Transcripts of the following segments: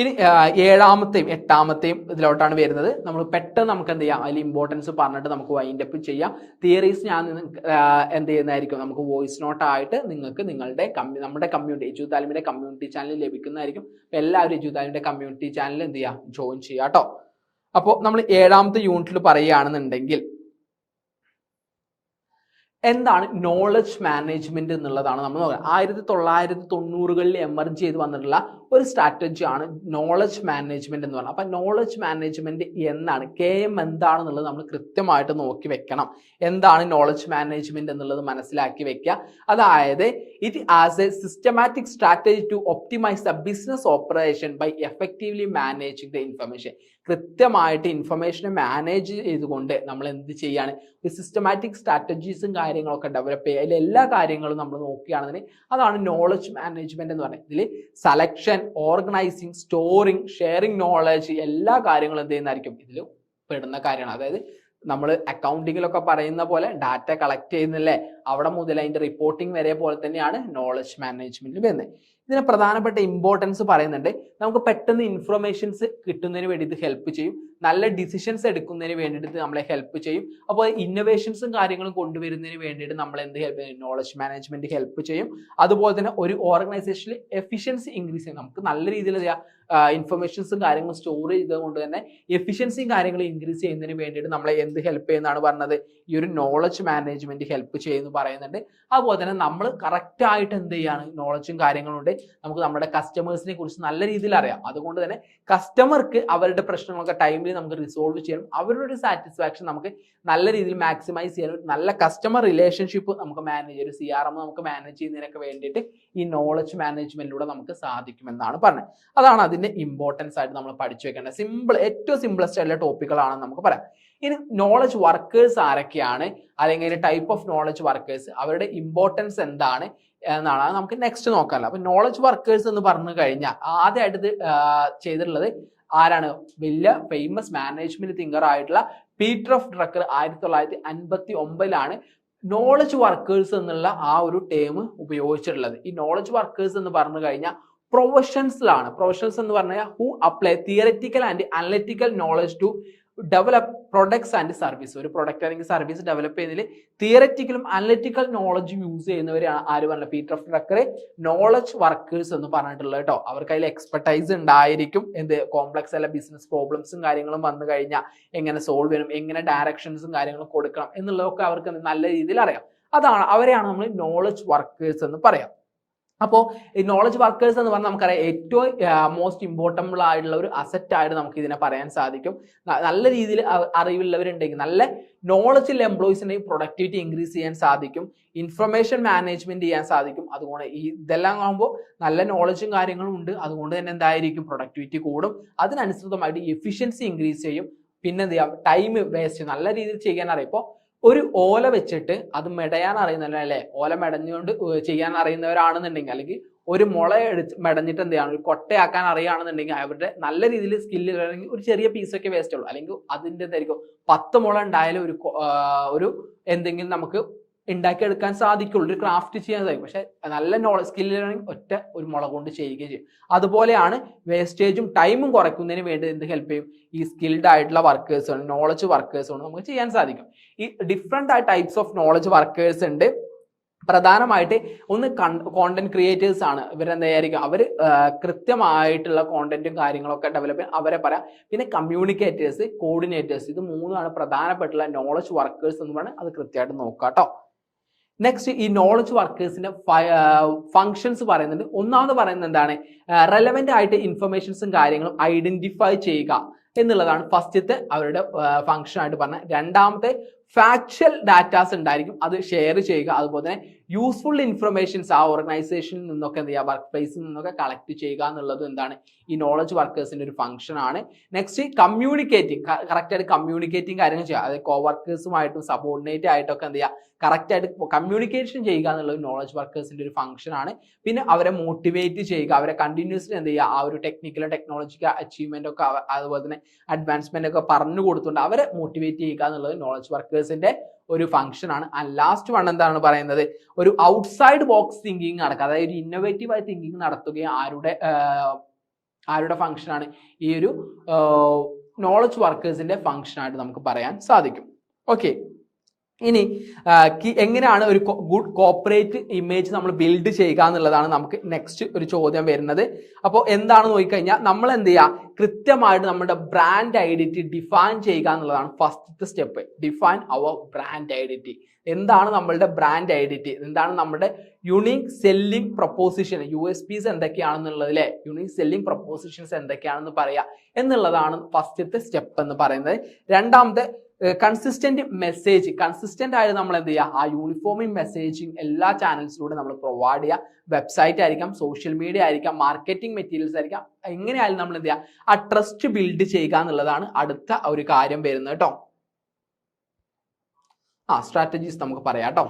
ഇനി ഏഴാമത്തെയും എട്ടാമത്തെയും ഇതിലോട്ടാണ് വരുന്നത്. നമ്മൾ പെട്ടെന്ന് നമുക്ക് എന്ത് ചെയ്യാം? അതിൽ ഇമ്പോർട്ടൻസ് പറഞ്ഞിട്ട് നമുക്ക് വൈൻഡ് അപ്പ് ചെയ്യാം. തിയറീസ് ഞാൻ എന്ത് ചെയ്യുന്നതായിരിക്കും? നമുക്ക് വോയിസ് നോട്ട് ആയിട്ട് നിങ്ങൾക്ക് നിങ്ങളുടെ നമ്മുടെ കമ്മ്യൂണിറ്റി എജു താലിമിന്റെ കമ്മ്യൂണിറ്റി ചാനൽ ലഭിക്കുന്നതായിരിക്കും. എല്ലാവരും എജു താലിമിന്റെ കമ്മ്യൂണിറ്റി ചാനൽ എന്ത് ചെയ്യാം? ജോയിൻ ചെയ്യാം കേട്ടോ അപ്പോൾ നമ്മൾ ഏഴാമത്തെ യൂണിറ്റിൽ പറയുകയാണെന്നുണ്ടെങ്കിൽ എന്താണ് നോളജ് മാനേജ്മെന്റ് എന്നുള്ളതാണ് നമ്മൾ നോക്കുന്നത് ആയിരത്തി തൊള്ളായിരത്തി തൊണ്ണൂറുകളിൽ എമർജ് ചെയ്ത് വന്നിട്ടുള്ള ഒരു സ്ട്രാറ്റജിയാണ് നോളജ് മാനേജ്മെന്റ് എന്ന് പറയുന്നത് അപ്പൊ നോളജ് മാനേജ്മെന്റ് എന്താണ് കെ എം എന്താണെന്നുള്ളത് നമ്മൾ കൃത്യമായിട്ട് നോക്കി വെക്കണം. എന്താണ് നോളജ് മാനേജ്മെന്റ് എന്നുള്ളത് മനസ്സിലാക്കി വെക്കുക. അതായത് it as a systematic strategy to optimise the business operation by effectively managing the information കൃത്യമായിട്ട് ഇൻഫർമേഷനെ മാനേജ് ചെയ്തുകൊണ്ട് നമ്മൾ എന്ത് ചെയ്യാണ്? സിസ്റ്റമാറ്റിക് സ്ട്രാറ്റജീസും കാര്യങ്ങളൊക്കെ ഡെവലപ്പ് ചെയ്യുക അതിൽ എല്ലാ കാര്യങ്ങളും നമ്മൾ നോക്കുകയാണെന്നുണ്ടെങ്കിൽ അതാണ് നോളജ് മാനേജ്മെന്റ് എന്ന് പറയുന്നത്. ഇതിൽ selection organising storing sharing knowledge എല്ലാ കാര്യങ്ങളും എന്ത് ചെയ്യുന്നതായിരിക്കും? ഇതിൽ പെടുന്ന കാര്യമാണ് അതായത് നമ്മൾ അക്കൗണ്ടിങ്ങിലൊക്കെ പറയുന്ന പോലെ ഡാറ്റ കളക്ട് ചെയ്യുന്നില്ലേ? അവിടെ മുതൽ അതിന്റെ റിപ്പോർട്ടിംഗ് വരെ പോലെ തന്നെയാണ് നോളജ് മാനേജ്മെന്റിൽ വരുന്നത്. ഇതിന് പ്രധാനപ്പെട്ട ഇമ്പോർട്ടൻസ് പറയുന്നുണ്ട്. നമുക്ക് പെട്ടെന്ന് ഇൻഫർമേഷൻസ് കിട്ടുന്നതിന് ഇത് ഹെൽപ്പ് ചെയ്യും. നല്ല ഡിസിഷൻസ് എടുക്കുന്നതിന് വേണ്ടിയിട്ട് നമ്മളെ ഹെൽപ്പ് ചെയ്യും. അപ്പോൾ ഇന്നോവേഷൻസും കാര്യങ്ങളും കൊണ്ടുവരുന്നതിന് വേണ്ടിയിട്ട് നമ്മൾ എന്ത് ഹെൽപ്പ് നോളജ് മാനേജ്മെന്റ് ഹെൽപ്പ് ചെയ്യും. അതുപോലെ തന്നെ ഒരു ഓർഗനൈസേഷനിൽ എഫിഷ്യൻസി ഇൻക്രീസ് ചെയ്യും. നമുക്ക് നല്ല രീതിയിൽ ഇൻഫർമേഷൻസും കാര്യങ്ങളും സ്റ്റോർ ചെയ്തുകൊണ്ട് തന്നെ എഫിഷ്യൻസിയും കാര്യങ്ങളും ഇൻക്രീസ് ചെയ്യുന്നതിന് വേണ്ടിയിട്ട് നമ്മളെ എന്ത് ഹെൽപ്പ് ചെയ്യുന്നതാണ് പറഞ്ഞത്? ഈ ഒരു നോളജ് മാനേജ്മെന്റ് ഹെൽപ്പ് ചെയ്യുന്നു പറയുന്നുണ്ട്. അതുപോലെ തന്നെ നമ്മൾ കറക്റ്റ് ആയിട്ട് എന്ത് ചെയ്യാണ്? നോളജും കാര്യങ്ങളും ഉണ്ട്. നമുക്ക് നമ്മുടെ കസ്റ്റമേഴ്സിനെ കുറിച്ച് നല്ല രീതിയിൽ അറിയാം. അതുകൊണ്ട് തന്നെ കസ്റ്റമർക്ക് അവരുടെ പ്രശ്നങ്ങളൊക്കെ ടൈമിൽ നമുക്ക് റിസോൾവ് ചെയ്യണം അവരുടെ ഒരു സാറ്റിസ്ഫാക്ഷൻ നമുക്ക് നല്ല രീതിയിൽ മാക്സിമൈസ് ചെയ്യാൻ ഒരു നല്ല കസ്റ്റമർ റിലേഷൻഷിപ്പ് നമുക്ക് മാനേജ് ഒരു സി ആർ എം നമുക്ക് മാനേജ് ചെയ്യുന്നതിനൊക്കെ വേണ്ടിയിട്ട് ഈ നോളജ് മാനേജ്മെന്റിലൂടെ നമുക്ക് സാധിക്കുമെന്നാണ് പറഞ്ഞത്. അതാണ് അതിന്റെ ഇമ്പോർട്ടൻസ് ആയിട്ട് നമ്മൾ പഠിച്ചു വെക്കേണ്ടത്. സിമ്പിൾ ഏറ്റവും സിമ്പിളസ്റ്റ് ആയിട്ടുള്ള ടോപ്പിക്കുകളാണെന്ന് നമുക്ക് പറയാം. ഇനി നോളജ് വർക്കേഴ്സ് ആരൊക്കെയാണ്? അല്ലെങ്കിൽ ടൈപ്പ് ഓഫ് നോളജ് വർക്കേഴ്സ് അവരുടെ ഇമ്പോർട്ടൻസ് എന്താണ് എന്നാണ് നമുക്ക് നെക്സ്റ്റ് നോക്കാമല്ലോ അപ്പൊ നോളജ് വർക്കേഴ്സ് എന്ന് പറഞ്ഞു കഴിഞ്ഞാൽ ആദ്യമായിട്ട് ചെയ്തിട്ടുള്ളത് ആരാണ്? വലിയ ഫേമസ് മാനേജ്മെന്റ് തിങ്കർ ആയിട്ടുള്ള പീറ്റർ ഓഫ് ഡ്രക്കർ ആയിരത്തി തൊള്ളായിരത്തി അൻപത്തി ഒമ്പതിലാണ് നോളജ് വർക്കേഴ്സ് എന്നുള്ള ആ ഒരു ടേം ഉപയോഗിച്ചിട്ടുള്ളത്. ഈ നോളജ് വർക്കേഴ്സ് എന്ന് പറഞ്ഞു കഴിഞ്ഞാൽ പ്രൊഫഷൻസിലാണ് പ്രൊഫഷൻസ് എന്ന് പറഞ്ഞാൽ who apply theoretical and analytical knowledge to develop products and service ഒരു പ്രൊഡക്റ്റ് അല്ലെങ്കിൽ സർവീസ് ഡെവലപ്പ് ചെയ്യുന്നതിൽ തിയററ്റിക്കലും അനലറ്റിക്കൽ നോളജും യൂസ് ചെയ്യുന്നവരാണ് ആര് പറഞ്ഞ? പീറ്റർ ഓഫ് ഡ്രക്കറെ നോളജ് വർക്കേഴ്സ് എന്ന് പറഞ്ഞിട്ടുള്ളത് കേട്ടോ. അവർക്ക് അതിൽ എക്സ്പെർട്ടൈസ് ഉണ്ടായിരിക്കും. എന്ത്? കോംപ്ലക്സ് അല്ല ബിസിനസ് പ്രോബ്ലംസും കാര്യങ്ങളും വന്നു കഴിഞ്ഞാൽ എങ്ങനെ സോൾവ് ചെയ്യണം? എങ്ങനെ ഡയറക്ഷൻസും കാര്യങ്ങളും കൊടുക്കണം? എന്നുള്ളതൊക്കെ അവർക്ക് നല്ല രീതിയിൽ അറിയാം. അതാണ് അവരെയാണ് നമ്മൾ നോളജ് വർക്കേഴ്സ് എന്ന് പറയാം. അപ്പോൾ ഈ നോളജ് വർക്കേഴ്സ് എന്ന് പറഞ്ഞാൽ നമുക്കറിയാം ഏറ്റവും മോസ്റ്റ് ഇമ്പോർട്ടന്റ് ആയിട്ടുള്ള ഒരു അസറ്റ് ആയിട്ട് നമുക്ക് ഇതിനെ പറയാൻ സാധിക്കും. നല്ല രീതിയിൽ അറിവുള്ളവരുണ്ടെങ്കിൽ നല്ല നോളജ് ഉള്ള ഉണ്ടെങ്കിൽ പ്രൊഡക്ടിവിറ്റി ഇൻക്രീസ് ചെയ്യാൻ സാധിക്കും. ഇൻഫർമേഷൻ മാനേജ്മെന്റ് ചെയ്യാൻ സാധിക്കും. അതുകൊണ്ട് ഈ ഇതെല്ലാം ആകുമ്പോൾ നല്ല നോളജും കാര്യങ്ങളും ഉണ്ട്. അതുകൊണ്ട് തന്നെ എന്തായിരിക്കും? പ്രൊഡക്ടിവിറ്റി കൂടും. അതിനനുസൃതമായിട്ട് എഫിഷ്യൻസി ഇൻക്രീസ് ചെയ്യും. പിന്നെ എന്ത് ചെയ്യാം? ടൈം വേസ്റ്റ് നല്ല രീതിയിൽ ചെയ്യാൻ അറിയാം. ഇപ്പോൾ ഒരു ഓല വെച്ചിട്ട് അത് മെടയാൻ അറിയുന്നില്ല അല്ലെ? ഓല മെടഞ്ഞുകൊണ്ട് ചെയ്യാൻ അറിയുന്നവരാണെന്നുണ്ടെങ്കിൽ അല്ലെങ്കിൽ ഒരു മുള എടുത്ത് മെടഞ്ഞിട്ട് എന്ത് ചെയ്യണം? ഒരു കൊട്ടയാക്കാൻ അറിയുകയാണെന്നുണ്ടെങ്കിൽ അവരുടെ നല്ല രീതിയിൽ സ്കില്ല് അല്ലെങ്കിൽ ഒരു ചെറിയ പീസൊക്കെ വേസ്റ്റ് ഉള്ളൂ. അല്ലെങ്കിൽ അതിന്റെ എന്തായിരിക്കും പത്ത് മുള ഉണ്ടായാലും ഒരു ഒരു എന്തെങ്കിലും നമുക്ക് ഉണ്ടാക്കിയെടുക്കാൻ സാധിക്കുള്ളൂ. ഒരു ക്രാഫ്റ്റ് ചെയ്യാൻ സാധിക്കും. പക്ഷെ നല്ല നോളജ് ലേണിങ് ഒറ്റ ഒരു മുള കൊണ്ട് ചെയ്യുകയും ചെയ്യും. അതുപോലെയാണ് വേസ്റ്റേജും ടൈമും കുറയ്ക്കുന്നതിന് വേണ്ടി എന്ത് ഹെൽപ്പ് ചെയ്യും? ഈ സ്കിൽഡ് ആയിട്ടുള്ള വർക്കേഴ്സ് നോളജ് വർക്കേഴ്സ് കൊണ്ട് നമുക്ക് ചെയ്യാൻ സാധിക്കും. ഈ ഡിഫറെന്റ് ആയ ടൈപ്സ് ഓഫ് നോളജ് വർക്കേഴ്സ് ഉണ്ട്. പ്രധാനമായിട്ട് ഒന്ന് കോണ്ടന്റ് ക്രിയേറ്റേഴ്സ് ആണ്. ഇവരെന്തായിരിക്കും അവർ കൃത്യമായിട്ടുള്ള കോണ്ടന്റും കാര്യങ്ങളൊക്കെ ഡെവലപ്പ് അവരെ പറയാം. പിന്നെ കമ്മ്യൂണിക്കേറ്റേഴ്സ് കോർഡിനേറ്റേഴ്സ് ഇത് മൂന്നാണ് പ്രധാനപ്പെട്ടുള്ള നോളജ് വർക്കേഴ്സ് എന്ന് പറഞ്ഞാൽ അത് കൃത്യമായിട്ട് നോക്കാം കേട്ടോ നെക്സ്റ്റ് ഈ നോളജ് വർക്കേഴ്സിന്റെ ഫങ്ഷൻസ് പറയുന്നുണ്ട്. ഒന്നാമത് പറയുന്നത് എന്താണ്? റെലവെന്റ് ആയിട്ട് ഇൻഫർമേഷൻസും കാര്യങ്ങളും ഐഡന്റിഫൈ ചെയ്യുക എന്നുള്ളതാണ് ഫസ്റ്റത്തെ അവരുടെ ഫങ്ഷൻ ആയിട്ട് പറഞ്ഞ രണ്ടാമത്തെ ഫാക്ച്വൽ ഡാറ്റാസ് ഉണ്ടായിരിക്കും. അത് ഷെയർ ചെയ്യുക. അതുപോലെ തന്നെ യൂസ്ഫുൾ ഇൻഫർമേഷൻസ് ആ ഓർഗനൈസേഷനിൽ നിന്നൊക്കെ എന്ത് ചെയ്യുക? വർക്ക് പ്ലേസിൽ നിന്നൊക്കെ കളക്ട് ചെയ്യുക എന്നുള്ളത് എന്താണ്? ഈ നോളജ് വർക്കേഴ്സിന്റെ ഒരു ഫംഗ്ഷൻ ആണ്. നെക്സ്റ്റ് കമ്മ്യൂണിക്കേറ്റിംഗ് കറക്റ്റായിട്ട് കമ്മ്യൂണിക്കേറ്റിംഗ് കാര്യങ്ങൾ ചെയ്യുക. അതായത് കോ വർക്കേഴ്സുമായിട്ടും സബോർഡിനേറ്റ് ആയിട്ടൊക്കെ എന്ത് ചെയ്യുക? കറക്റ്റായിട്ട് കമ്മ്യൂണിക്കേഷൻ ചെയ്യുക എന്നുള്ളത് നോളജ് വർക്കേഴ്സിന്റെ ഒരു ഫംഗ്ഷൻ ആണ്. പിന്നെ അവരെ മോട്ടിവേറ്റ് ചെയ്യുക. അവരെ കണ്ടിന്യൂസ്ലി എന്ത് ചെയ്യുക? ആ ഒരു ടെക്നിക്കൽ ടെക്നോളജിക്കൽ അച്ചീവ്മെന്റ് ഒക്കെ അതുപോലെ തന്നെ അഡ്വാൻസ്മെന്റ് ഒക്കെ പറഞ്ഞു കൊടുത്തുകൊണ്ട് അവരെ മോട്ടിവേറ്റ് ചെയ്യുക എന്നുള്ളത് നോളജ് വർക്കേഴ്സിന്റെ ഒരു ഫംഗ്ഷൻ ആണ്. ആൻഡ് ലാസ്റ്റ് വൺ എന്താണ് പറയുന്നത്? ഒരു ഔട്ട്സൈഡ് ബോക്സ് തിങ്കിങ് നടക്കുക. അതായത് ഒരു ഇന്നോവേറ്റീവ് ആയി തിങ്കിങ് നടത്തുകയും ആരുടെ ആരുടെ ആരുടെ ഫംഗ്ഷനാണ് ഈ ഒരു നോളജ് വർക്കേഴ്സിന്റെ ഫംഗ്ഷനായിട്ട് നമുക്ക് പറയാൻ സാധിക്കും. ഓക്കെ ഇനി എങ്ങനെയാണ് ഒരു ഗുഡ് കോപ്പറേറ്റ് ഇമേജ് നമ്മൾ ബിൽഡ് ചെയ്യുക എന്നുള്ളതാണ് നമുക്ക് നെക്സ്റ്റ് ഒരു ചോദ്യം വരുന്നത്. അപ്പോൾ എന്താണ് നോക്കിക്കഴിഞ്ഞാൽ നമ്മൾ എന്ത് ചെയ്യുക? കൃത്യമായിട്ട് നമ്മുടെ ബ്രാൻഡ് ഐഡന്റിറ്റി ഡിഫൈൻ ചെയ്യുക എന്നുള്ളതാണ് ഫസ്റ്റത്തെ step define our brand identity എന്താണ് നമ്മളുടെ ബ്രാൻഡ് ഐഡന്റിറ്റി എന്താണ് നമ്മുടെ unique selling proposition U S Ps അല്ലേ യുണീക് സെല്ലിംഗ് പ്രൊപ്പോസിഷൻസ് എന്തൊക്കെയാണെന്ന് പറയാ എന്നുള്ളതാണ് ഫസ്റ്റത്തെ സ്റ്റെപ്പ് എന്ന് പറയുന്നത്. രണ്ടാമത്തെ കൺസിസ്റ്റന്റ് മെസ്സേജ് കൺസിസ്റ്റന്റ് ആയിട്ട് നമ്മൾ എന്ത് ചെയ്യുക ആ യൂണിഫോമിംഗ് മെസ്സേജിങ് എല്ലാ ചാനൽസിലൂടെ നമ്മൾ പ്രൊവൈഡ് ചെയ്യുക വെബ്സൈറ്റ് ആയിരിക്കാം സോഷ്യൽ മീഡിയ ആയിരിക്കാം മാർക്കറ്റിംഗ് മെറ്റീരിയൽസ് ആയിരിക്കാം. എങ്ങനെയായാലും നമ്മൾ എന്ത് ചെയ്യുക ആ ട്രസ്റ്റ് ബിൽഡ് ചെയ്യുക എന്നുള്ളതാണ് അടുത്ത ഒരു കാര്യം വരുന്നത് കേട്ടോ. ആ സ്ട്രാറ്റജീസ് നമുക്ക് പറയാം കേട്ടോ.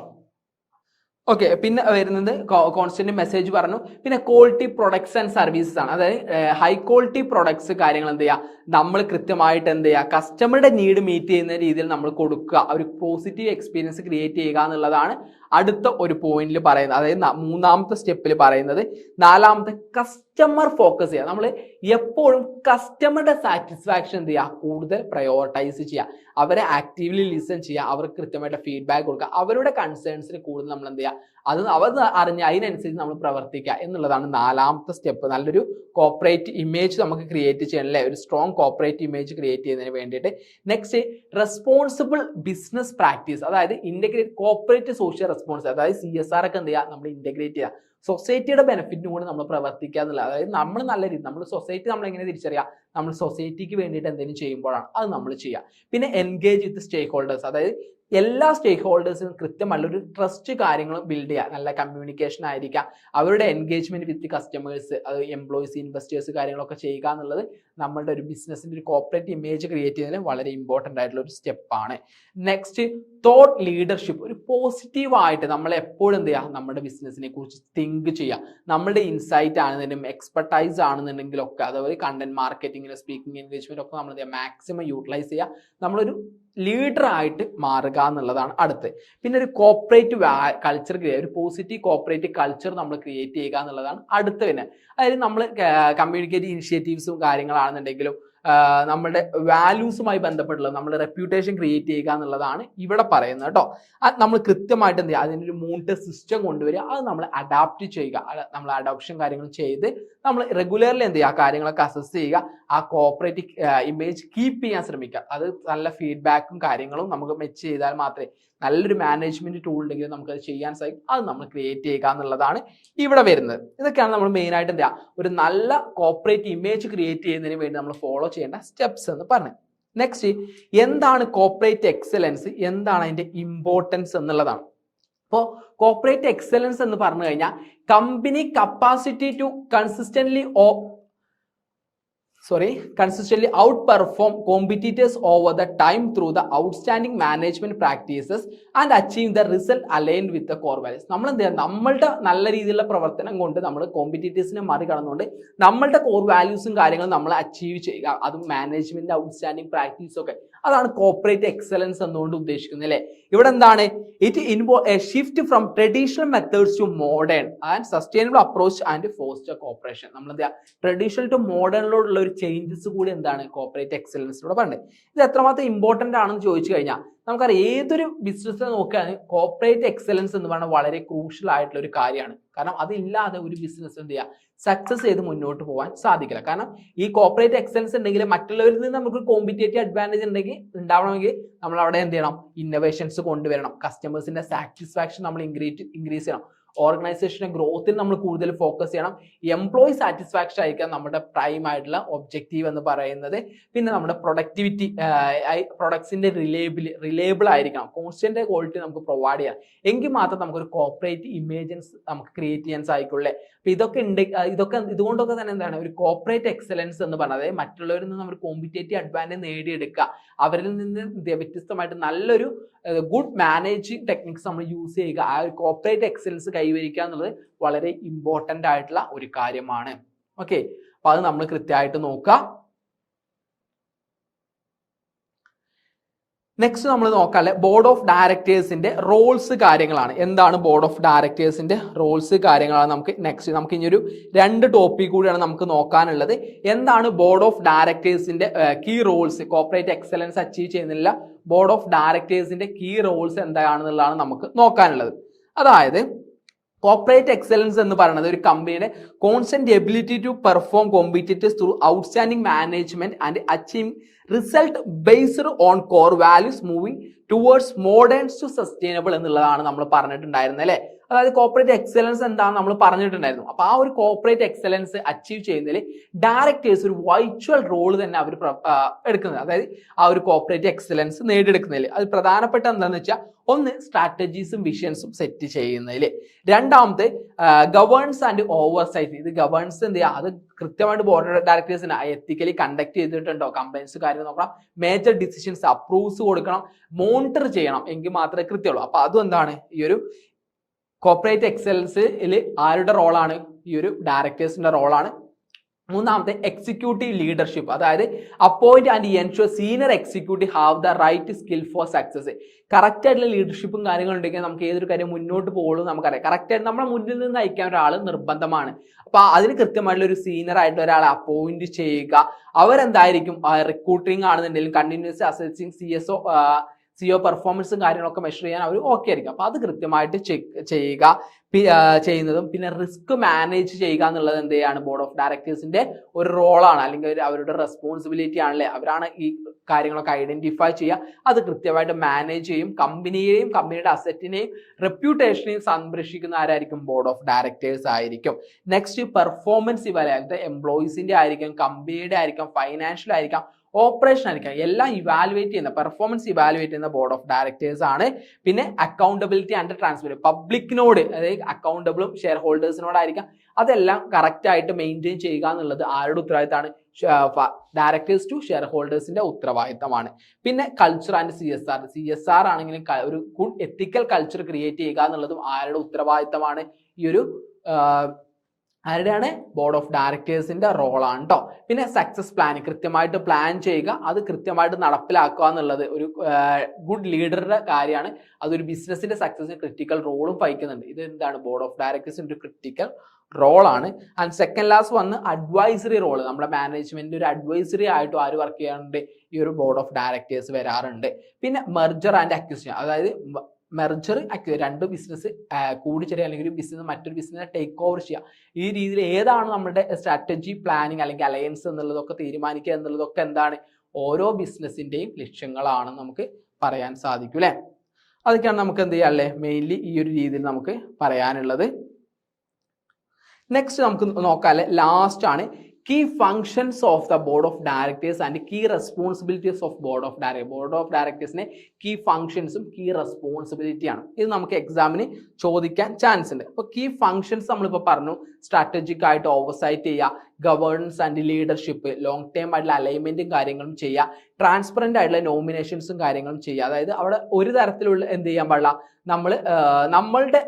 ഓക്കെ പിന്നെ വരുന്നത് കോൺസ്റ്റന്റ് മെസ്സേജ് പറഞ്ഞു. പിന്നെ ക്വാളിറ്റി പ്രൊഡക്ട്സ് ആൻഡ് സർവീസസ് ആണ്. അതായത് ഹൈ ക്വാളിറ്റി പ്രൊഡക്ട്സ് കാര്യങ്ങൾ എന്ത് ചെയ്യുക നമ്മൾ കൃത്യമായിട്ട് എന്ത് ചെയ്യുക കസ്റ്റമറുടെ നീഡ് മീറ്റ് ചെയ്യുന്ന രീതിയിൽ നമ്മൾ കൊടുക്കുക. ഒരു പോസിറ്റീവ് എക്സ്പീരിയൻസ് ക്രിയേറ്റ് ചെയ്യുക എന്നുള്ളതാണ് അടുത്ത ഒരു പോയിന്റിൽ പറയുന്നത് അതായത് മൂന്നാമത്തെ സ്റ്റെപ്പിൽ പറയുന്നത് നാലാമത്തെ കസ്റ്റമർ ഫോക്കസ് ചെയ്യുക. നമ്മൾ എപ്പോഴും കസ്റ്റമറുടെ സാറ്റിസ്ഫാക്ഷൻ എന്ത് ചെയ്യുക? കൂടുതൽ പ്രയോറിറ്റൈസ് ചെയ്യുക. അവരെ ആക്റ്റീവ്ലി ലിസൺ ചെയ്യുക. അവർക്ക് കൃത്യമായിട്ട് ഫീഡ്ബാക്ക് കൊടുക്കുക. അവരുടെ കൺസേൺസിന് കൂടുതൽ നമ്മൾ എന്ത് ചെയ്യുക? അത് അവർ അറിഞ്ഞ് അതിനനുസരിച്ച് നമ്മൾ പ്രവർത്തിക്കുക എന്നുള്ളതാണ് നാലാമത്തെ സ്റ്റെപ്പ് നല്ലൊരു കോപ്പറേറ്റ് ഇമേജ് നമുക്ക് ക്രിയേറ്റ് ചെയ്യണം അല്ലേ ഒരു സ്ട്രോങ് കോപ്പറേറ്റ് ഇമേജ് ക്രിയേറ്റ് ചെയ്യുന്നതിന് വേണ്ടിയിട്ട്. നെക്സ്റ്റ് റെസ്പോൺസിബിൾ ബിസിനസ് പ്രാക്ടീസ് അതായത് ഇന്റഗ്രേറ്റ് കോപ്പറേറ്റ് സോഷ്യൽ റെസ്പോൺസ് അതായത് സി എസ് ആർ ഒക്കെ എന്ത് ചെയ്യുക നമ്മൾ ഇന്റഗ്രേറ്റ് ചെയ്യുക സൊസൈറ്റിയുടെ ബെനിഫിറ്റിന് കൂടി നമ്മൾ പ്രവർത്തിക്കുക എന്നുള്ളത് അതായത് നമ്മൾ നല്ല രീതി നമ്മൾ സൊസൈറ്റി നമ്മൾ എങ്ങനെ തിരിച്ചറിയുക നമ്മൾ സൊസൈറ്റിക്ക് വേണ്ടിയിട്ട് എന്തെങ്കിലും ചെയ്യുമ്പോഴാണ് അത് നമ്മൾ ചെയ്യുക പിന്നെ എൻഗേജ് വിത്ത് സ്റ്റേക്ക് ഹോൾഡേഴ്സ് അതായത് എല്ലാ സ്റ്റേക്ക് ഹോൾഡേഴ്സിനും ഒരു ട്രസ്റ്റ് കാര്യങ്ങളും ബിൽഡ് ചെയ്യുക നല്ല കമ്മ്യൂണിക്കേഷൻ ആയിരിക്കാം. അവരുടെ എൻഗേജ്മെന്റ് വിത്ത് കസ്റ്റമേഴ്സ് അത് എംപ്ലോയീസ് ഇൻവെസ്റ്റേഴ്സ് കാര്യങ്ങളൊക്കെ ചെയ്യുക എന്നുള്ളത് നമ്മളുടെ ഒരു ബിസിനസിന്റെ ഒരു കോപ്പറേറ്റ് ഇമേജ് ക്രിയേറ്റ് ചെയ്യുന്നതിന് വളരെ ഇമ്പോർട്ടന്റ് ആയിട്ടുള്ള ഒരു സ്റ്റെപ്പാണ് നെക്സ്റ്റ് തോട്ട് ലീഡർഷിപ്പ് ഒരു പോസിറ്റീവ് ആയിട്ട് നമ്മൾ എപ്പോഴും എന്ത് ചെയ്യുക? നമ്മുടെ ബിസിനസ്സിനെ കുറിച്ച് തിങ്ക് ചെയ്യുക. നമ്മളുടെ ഇൻസൈറ്റ് ആണെന്നുണ്ടെങ്കിലും എക്സ്പെർട്ടൈസ് ആണെന്നുണ്ടെങ്കിലും ഒക്കെ അതായത് കണ്ടന്റ് മാർക്കറ്റിംഗിലും സ്പീക്കിംഗ് എൻഗേജ്മെന്റ് ഒക്കെ നമ്മൾ എന്ത് ചെയ്യുക? മാക്സിമം യൂട്ടിലൈസ് ചെയ്യുക. നമ്മളൊരു ലീഡർ ആയിട്ട് മാറുക എന്നുള്ളതാണ് അടുത്ത് പിന്നെ ഒരു കോപ്പറേറ്റ് കൾച്ചർ ക്രിയേറ്റ് ഒരു പോസിറ്റീവ് കോപ്പറേറ്റ് കൾച്ചർ നമ്മൾ ക്രിയേറ്റ് ചെയ്യുക എന്നുള്ളതാണ് അടുത്ത് പിന്നെ അതായത് നമ്മൾ കമ്മ്യൂണിക്കേറ്റ് ഇനിഷ്യേറ്റീവ്സും കാര്യങ്ങളാണെന്നുണ്ടെങ്കിലും നമ്മുടെ വാല്യൂസുമായി ബന്ധപ്പെട്ടുള്ള നമ്മുടെ റെപ്യൂട്ടേഷൻ ക്രിയേറ്റ് ചെയ്യുക എന്നുള്ളതാണ് ഇവിടെ പറയുന്നത് കേട്ടോ. അത് നമ്മൾ കൃത്യമായിട്ട് എന്ത് ചെയ്യുക? അതിനൊരു മൂന്നിട്ട് സിസ്റ്റം കൊണ്ടുവരിക. അത് നമ്മൾ അഡാപ്റ്റ് ചെയ്യുക. നമ്മൾ അഡോപ്ഷൻ കാര്യങ്ങൾ ചെയ്ത് നമ്മൾ റെഗുലർലി എന്ത് ചെയ്യുക? ആ കാര്യങ്ങളൊക്കെ അസസ് ചെയ്യുക. ആ കോപ്പറേറ്റ് ഇമേജ് കീപ്പ് ചെയ്യാൻ ശ്രമിക്കുക. അത് നല്ല ഫീഡ്ബാക്കും കാര്യങ്ങളും നമുക്ക് മെച്ച് ചെയ്താൽ മാത്രമേ നല്ലൊരു മാനേജ്മെന്റ് ടൂൾ ഉണ്ടെങ്കിൽ നമുക്ക് അത് ചെയ്യാൻ സാധിക്കും. അത് നമ്മൾ ക്രിയേറ്റ് ചെയ്യുക എന്നുള്ളതാണ് ഇവിടെ വരുന്നത്. ഇതൊക്കെയാണ് നമ്മൾ മെയിൻ ആയിട്ട് എന്താ ഒരു നല്ല കോപ്പറേറ്റ് ഇമേജ് ക്രിയേറ്റ് ചെയ്യുന്നതിന് വേണ്ടി നമ്മൾ ഫോളോ ചെയ്യേണ്ട സ്റ്റെപ്സ് എന്ന് പറഞ്ഞു നെക്സ്റ്റ് എന്താണ് കോപ്പറേറ്റ് എക്സലൻസ് എന്താണ് അതിന്റെ ഇമ്പോർട്ടൻസ് എന്നുള്ളതാണ്. അപ്പോൾ കോപ്പറേറ്റ് എക്സലൻസ് എന്ന് പറഞ്ഞു കഴിഞ്ഞാൽ company capacity to consistently oh sorry consistently outperform competitors over the time through the outstanding management practices and achieve the result aligned with the core values നമ്മൾ എന്ത് ചെയ്യുക നമ്മളുടെ നല്ല രീതിയിലുള്ള പ്രവർത്തനം കൊണ്ട് നമ്മൾ കോമ്പറ്റീറ്റേഴ്സിനെ മറികടന്നുകൊണ്ട് നമ്മളുടെ കോർ വാല്യൂസും കാര്യങ്ങളും നമ്മൾ അച്ചീവ് ചെയ്യുക അതും മാനേജ്മെന്റ് ഔട്ട്സ്റ്റാൻഡിംഗ് പ്രാക്ടീസ് ഒക്കെ അതാണ് കോപ്പറേറ്റ് എക്സലൻസ് എന്നുകൊണ്ട് ഉദ്ദേശിക്കുന്നത് അല്ലേ? ഇവിടെ എന്താണ്? It involve a shift from traditional methods to modern and sustainable approach and foster cooperation നമ്മൾ എന്താ ട്രഡീഷണൽ ടു മോഡേണിലോടുള്ള ഒരു ചേഞ്ചസ് കൂടി എന്താണ്? കോപ്പറേറ്റ് എക്സലൻസിലൂടെ പറഞ്ഞത്. ഇത് എത്രമാത്രം ഇമ്പോർട്ടന്റ് ആണെന്ന് ചോദിച്ചു കഴിഞ്ഞാൽ നമുക്കറിയാം ഏതൊരു ബിസിനസ്സിനെ നോക്കുകയാണെങ്കിൽ കോപ്പറേറ്റ് എക്സലൻസ് എന്ന് പറഞ്ഞാൽ വളരെ ക്രൂഷ്യൽ ആയിട്ടുള്ള ഒരു കാര്യമാണ്. കാരണം അതില്ലാതെ ഒരു ബിസിനസ് എന്ത് ചെയ്യുക സക്സസ് ചെയ്ത് മുന്നോട്ട് പോകാൻ സാധിക്കില്ല. കാരണം ഈ കോപ്പറേറ്റ് എക്സലൻസ് ഉണ്ടെങ്കിൽ മറ്റുള്ളവരിൽ നിന്ന് നമുക്ക് കോമ്പറ്റേറ്റീവ് അഡ്വാന്റേജ് ഉണ്ടെങ്കിൽ ഉണ്ടാവണമെങ്കിൽ നമ്മൾ അവിടെ എന്ത് ചെയ്യണം? ഇന്നോവേഷൻസ് കൊണ്ടുവരണം. കസ്റ്റമേഴ്സിന്റെ സാറ്റിസ്ഫാക്ഷൻ നമ്മൾ ഇൻക്രീറ്റ് ഇൻക്രീസ് ചെയ്യണം. ഓർഗനൈസേഷന്റെ ഗ്രോത്തിൽ നമ്മൾ കൂടുതൽ ഫോക്കസ് ചെയ്യണം. എംപ്ലോയി സാറ്റിസ്ഫാക്ഷൻ ആയിരിക്കാം നമ്മുടെ പ്രൈം ആയിട്ടുള്ള ഒബ്ജക്റ്റീവ് എന്ന് പറയുന്നത്. പിന്നെ നമ്മുടെ പ്രൊഡക്ടിവിറ്റി പ്രൊഡക്ട്സിന്റെ റിലേബിൾ റിലേബിൾ ആയിരിക്കണം. കോൺസ്റ്റന്റ് ക്വാളിറ്റി നമുക്ക് പ്രൊവൈഡ് ചെയ്യാം. എങ്കിൽ മാത്രം നമുക്കൊരു കോപ്പറേറ്റ് ഇമേജൻസ് നമുക്ക് ക്രിയേറ്റ് ചെയ്യാൻ സാധിക്കുള്ളൂ അപ്പോൾ ഇതൊക്കെ ഉണ്ട് ഇതൊക്കെ ഇതുകൊണ്ടൊക്കെ തന്നെ എന്താണ്? ഒരു കോപ്പറേറ്റ് എക്സലൻസ് എന്ന് അതായത് മറ്റുള്ളവരിൽ നിന്ന് നമ്മൾ കോമ്പറ്റേറ്റീവ് അഡ്വാന്റേജ് നേടിയെടുക്കുക. അവരിൽ നിന്ന് വ്യ- വ്യത്യസ്തമായിട്ട് നല്ലൊരു ഗുഡ് മാനേജിങ് ടെക്നിക്സ് നമ്മൾ യൂസ് ചെയ്യുക. ആ ഒരു കോപ്പറേറ്റ് എക്സലൻസ് കൈവരിക്കുക എന്നുള്ളത് വളരെ ഇമ്പോർട്ടന്റ് ആയിട്ടുള്ള ഒരു കാര്യമാണ്. ഓക്കെ അപ്പൊ അത് നമ്മൾ കൃത്യമായിട്ട് നോക്കുക. നെക്സ്റ്റ് നമ്മൾ നോക്കാല്ലേ ബോർഡ് ഓഫ് ഡയറക്ടേഴ്സിന്റെ റോൾസ് കാര്യങ്ങളാണ്. എന്താണ് ബോർഡ് ഓഫ് ഡയറക്ടേഴ്സിന്റെ റോൾസ് കാര്യങ്ങളാണ് നമുക്ക് നെക്സ്റ്റ് നമുക്ക് ഇനി ഒരു രണ്ട് ടോപ്പിക് കൂടിയാണ് നമുക്ക് നോക്കാനുള്ളത്. എന്താണ് board of ഡയറക്ടേഴ്സിന്റെ key roles corporate excellence achieve ചെയ്യുന്നില്ല ബോർഡ് ഓഫ് ഡയറക്ടേഴ്സിന്റെ കീ റോൾസ് എന്താണെന്നുള്ളതാണ് നമുക്ക് നോക്കാനുള്ളത്. അതായത് കോർപ്പറേറ്റ് എക്സലൻസ് എന്ന് പറയുന്നത് ഒരു കമ്പനിയുടെ constant ability to perform competitives through outstanding management and achieve result based on core values moving towards modern to sustainable എന്നുള്ളതാണ് നമ്മൾ പറഞ്ഞിട്ടുണ്ടായിരുന്നത് അല്ലേ? അതായത് കോപ്പറേറ്റ് എക്സലൻസ് എന്താണെന്ന് നമ്മൾ പറഞ്ഞിട്ടുണ്ടായിരുന്നു. അപ്പൊ ആ ഒരു കോപ്പറേറ്റ് എക്സലൻസ് അച്ചീവ് ചെയ്യുന്നതിൽ ഡയറക്ടേഴ്സ് ഒരു വൈച്വൽ റോൾ തന്നെ അവർ എടുക്കുന്നത്. അതായത് ആ ഒരു കോപ്പറേറ്റ് എക്സലൻസ് നേടിയെടുക്കുന്നതിൽ അത് പ്രധാനപ്പെട്ട എന്താണെന്ന് വെച്ചാൽ ഒന്ന് സ്ട്രാറ്റജീസും വിഷൻസും സെറ്റ് ചെയ്യുന്നതിൽ രണ്ടാമത്തെ ഗവേൺസ് ആൻഡ് ഓവർസൈറ്റ് ഇത് ഗവേൺസ് എന്ത് ചെയ്യുക അത് കൃത്യമായിട്ട് ബോർഡ് ഓഫ് ഡയറക്ടേഴ്സിന് എത്തിക്കലി കണ്ടക്ട് ചെയ്തിട്ടുണ്ടോ? കമ്പനീസ് കാര്യങ്ങൾ നോക്കണം. മേജർ ഡിസിഷൻസ് അപ്രൂവ്സ് കൊടുക്കണം. മോണിറ്റർ ചെയ്യണം. എങ്കിൽ മാത്രമേ കൃത്യമുള്ളൂ. അപ്പൊ അതും എന്താണ്? ഈ ഒരു കോർപ്പറേറ്റ് എക്സലൻസിൽ ആരുടെ റോളാണ് ഈ ഒരു ഡയറക്ടേഴ്സിന്റെ റോളാണ് മൂന്നാമത്തെ എക്സിക്യൂട്ടീവ് ലീഡർഷിപ്പ് അതായത് appoint and ensure senior executive have the right skill for success correct ആയിട്ടുള്ള ലീഡർഷിപ്പും കാര്യങ്ങളും ഉണ്ടെങ്കിൽ നമുക്ക് ഏതൊരു കാര്യം മുന്നോട്ട് പോകുള്ളൂ നമുക്കറിയാം. കറക്റ്റ് ആയിട്ട് നമ്മളെ മുന്നിൽ നിന്ന് നയിക്കാൻ ഒരാൾ നിർബന്ധമാണ്. അപ്പൊ അതിന് കൃത്യമായിട്ടുള്ള ഒരു സീനിയർ ആയിട്ടുള്ള ഒരാളെ അപ്പോയിന്റ് ചെയ്യുക. അവരെന്തായിരിക്കും? റിക്രൂട്ടിംഗ് ആണെന്നുണ്ടെങ്കിലും continuous assessing C S O CO പെർഫോമൻസും കാര്യങ്ങളൊക്കെ മെഷർ ചെയ്യാൻ അവർ ഓക്കെ ആയിരിക്കും. അപ്പോൾ അത് കൃത്യമായിട്ട് ചെയ്യുക ചെയ്യുന്നതും പിന്നെ റിസ്ക് മാനേജ് ചെയ്യുക എന്നുള്ളത് എന്ത് ചെയ്യാണ്? ബോർഡ് ഓഫ് ഡയറക്ടേഴ്സിന്റെ ഒരു റോളാണ് അല്ലെങ്കിൽ അവരുടെ റെസ്പോൺസിബിലിറ്റി ആണല്ലേ? അവരാണ് ഈ കാര്യങ്ങളൊക്കെ ഐഡന്റിഫൈ ചെയ്യുക. അത് കൃത്യമായിട്ട് മാനേജ് ചെയ്യും. കമ്പനിയെയും കമ്പനിയുടെ അസറ്റിനെയും റെപ്യൂട്ടേഷനെയും സംരക്ഷിക്കുന്ന ആരായിരിക്കും? ബോർഡ് ഓഫ് ഡയറക്ടേഴ്സ് ആയിരിക്കും. നെക്സ്റ്റ് പെർഫോമൻസ് ഇവാലുവേറ്റ് എംപ്ലോയീസിന്റെ ആയിരിക്കും കമ്പനിയുടെ ആയിരിക്കാം ഫൈനാൻഷ്യൽ ആയിരിക്കാം. ഓപ്പറേഷൻ ആയിരിക്കാം. എല്ലാം ഇവാലുവേറ്റ് ചെയ്യുന്ന പെർഫോമൻസ് ഇവാലുവേറ്റ് ചെയ്യുന്ന ബോർഡ് ഓഫ് ഡയറക്ടേഴ്സ് ആണ്. പിന്നെ അക്കൗണ്ടബിലിറ്റി ആൻഡ് ട്രാൻസ്ഫർ പബ്ലിക്കിനോട് അതായത് അക്കൗണ്ടബിളും ഷെയർ ഹോൾഡേഴ്സിനോടായിരിക്കാം അതെല്ലാം കറക്റ്റ് ആയിട്ട് മെയിന്റെയിൻ ചെയ്യുക എന്നുള്ളത് ആരുടെ ഉത്തരവാദിത്തമാണ്? ഡയറക്ടേഴ്സ് ടു ഷെയർ ഹോൾഡേഴ്സിന്റെ ഉത്തരവാദിത്തമാണ്. പിന്നെ culture and C S R C S R ആണെങ്കിലും ഒരു ഗുഡ് എത്തിക്കൽ കൾച്ചർ ക്രിയേറ്റ് ചെയ്യുക എന്നുള്ളതും ആരുടെ ഉത്തരവാദിത്തമാണ്? ഈ ഒരു ആരുടെയാണ്? ബോർഡ് ഓഫ് ഡയറക്ടേഴ്സിന്റെ റോളാണ് കേട്ടോ പിന്നെ സക്സസ് പ്ലാൻ കൃത്യമായിട്ട് പ്ലാൻ ചെയ്യുക അത് കൃത്യമായിട്ട് നടപ്പിലാക്കുക എന്നുള്ളത് ഒരു ഗുഡ് ലീഡറുടെ കാര്യമാണ്. അതൊരു ബിസിനസിന്റെ സക്സസിന് ക്രിട്ടിക്കൽ റോളും വഹിക്കുന്നുണ്ട്. ഇത് എന്താണ്? ബോർഡ് ഓഫ് ഡയറക്ടേഴ്സിന്റെ ഒരു റോൾ ആണ്. ആൻഡ് സെക്കൻഡ് ലാസ്റ്റ് വന്ന് അഡ്വൈസറി റോൾ നമ്മുടെ മാനേജ്മെന്റ് ഒരു അഡ്വൈസറി ആയിട്ട് ആര് വർക്ക് ചെയ്യാറുണ്ട്? ഈ ഒരു ബോർഡ് ഓഫ് ഡയറക്ടേഴ്സ് വരാറുണ്ട്. പിന്നെ മെർജർ ആൻഡ് അക്വിസിഷൻ അതായത് മെർജർ രണ്ട് ബിസിനസ് കൂടിച്ചേരുക അല്ലെങ്കിൽ ഒരു ബിസിനസ് മറ്റൊരു ബിസിനസ് ടേക്ക് ഓവർ ചെയ്യുക ഈ രീതിയിൽ ഏതാണ് നമ്മുടെ സ്ട്രാറ്റജി പ്ലാനിങ് അല്ലെങ്കിൽ അലയൻസ് എന്നുള്ളതൊക്കെ തീരുമാനിക്കുക എന്നുള്ളതൊക്കെ എന്താണ്? ഓരോ ബിസിനസ്സിന്റെയും ലക്ഷ്യങ്ങളാണെന്ന് നമുക്ക് പറയാൻ സാധിക്കും അല്ലേ? അതൊക്കെയാണ് നമുക്ക് എന്ത് ചെയ്യാം അല്ലേ മെയിൻലി ഈ ഒരു രീതിയിൽ നമുക്ക് പറയാനുള്ളത്. നെക്സ്റ്റ് നമുക്ക് നോക്കാം അല്ലെ? ലാസ്റ്റ് ആണ് key functions of the board of directors and key responsibilities of board of director board of ഡയറക്ടേഴ്സിനെ key ഫങ്ഷൻസും കീ റെസ്പോൺസിബിലിറ്റിയാണ് ഇത് നമുക്ക് എക്സാമിന് ചോദിക്കാൻ ചാൻസ് ഉണ്ട്. അപ്പോൾ കീ ഫങ്ഷൻസ് നമ്മളിപ്പോൾ പറഞ്ഞു. സ്ട്രാറ്റജിക് ആയിട്ട് ഓവർസൈറ്റ് ചെയ്യുക governance and leadership long term ആയിട്ടുള്ള അലൈൻമെന്റും കാര്യങ്ങളും ചെയ്യുക ട്രാൻസ്പെറന്റ് ആയിട്ടുള്ള നോമിനേഷൻസും കാര്യങ്ങളും ചെയ്യുക അതായത് അവിടെ ഒരു തരത്തിലുള്ള എന്ത് ചെയ്യാൻ പാടില്ല? നമ്മൾ നമ്മളുടെ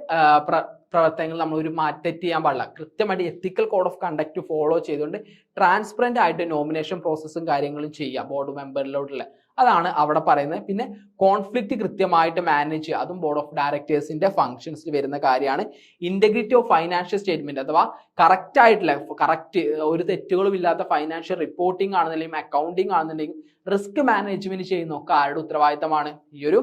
പ്രവർത്തനങ്ങൾ നമ്മൾ ഒരു മാറ്ററ്റ് ചെയ്യാൻ പാടില്ല. കൃത്യമായിട്ട് ethical code of conduct follow ചെയ്തുകൊണ്ട് ട്രാൻസ്പെറന്റ് ആയിട്ട് നോമിനേഷൻ പ്രോസസ്സും കാര്യങ്ങളും ചെയ്യുക ബോർഡ് മെമ്പറിലോട്ടുള്ള അതാണ് അവിടെ പറയുന്നത്. പിന്നെ കോൺഫ്ലിക്റ്റ് കൃത്യമായിട്ട് മാനേജ് ചെയ്യുക. അതും ബോർഡ് ഓഫ് ഡയറക്ടേഴ്സിന്റെ ഫംഗ്ഷൻസിൽ വരുന്ന കാര്യമാണ്. ഇന്റഗ്രിറ്റി ഓഫ് ഫൈനാൻഷ്യൽ സ്റ്റേറ്റ്മെന്റ് അഥവാ കറക്റ്റ് ആയിട്ടുള്ള കറക്റ്റ് ഒരു തെറ്റുകളും ഇല്ലാത്ത ഫൈനാൻഷ്യൽ റിപ്പോർട്ടിംഗ് ആണെന്നുണ്ടെങ്കിലും അക്കൗണ്ടിംഗ് ആണെന്നുണ്ടെങ്കിലും റിസ്ക് മാനേജ്മെന്റ് ചെയ്യുന്നൊക്കെ ആരുടെ ഉത്തരവാദിത്തമാണ്? ഈ ഒരു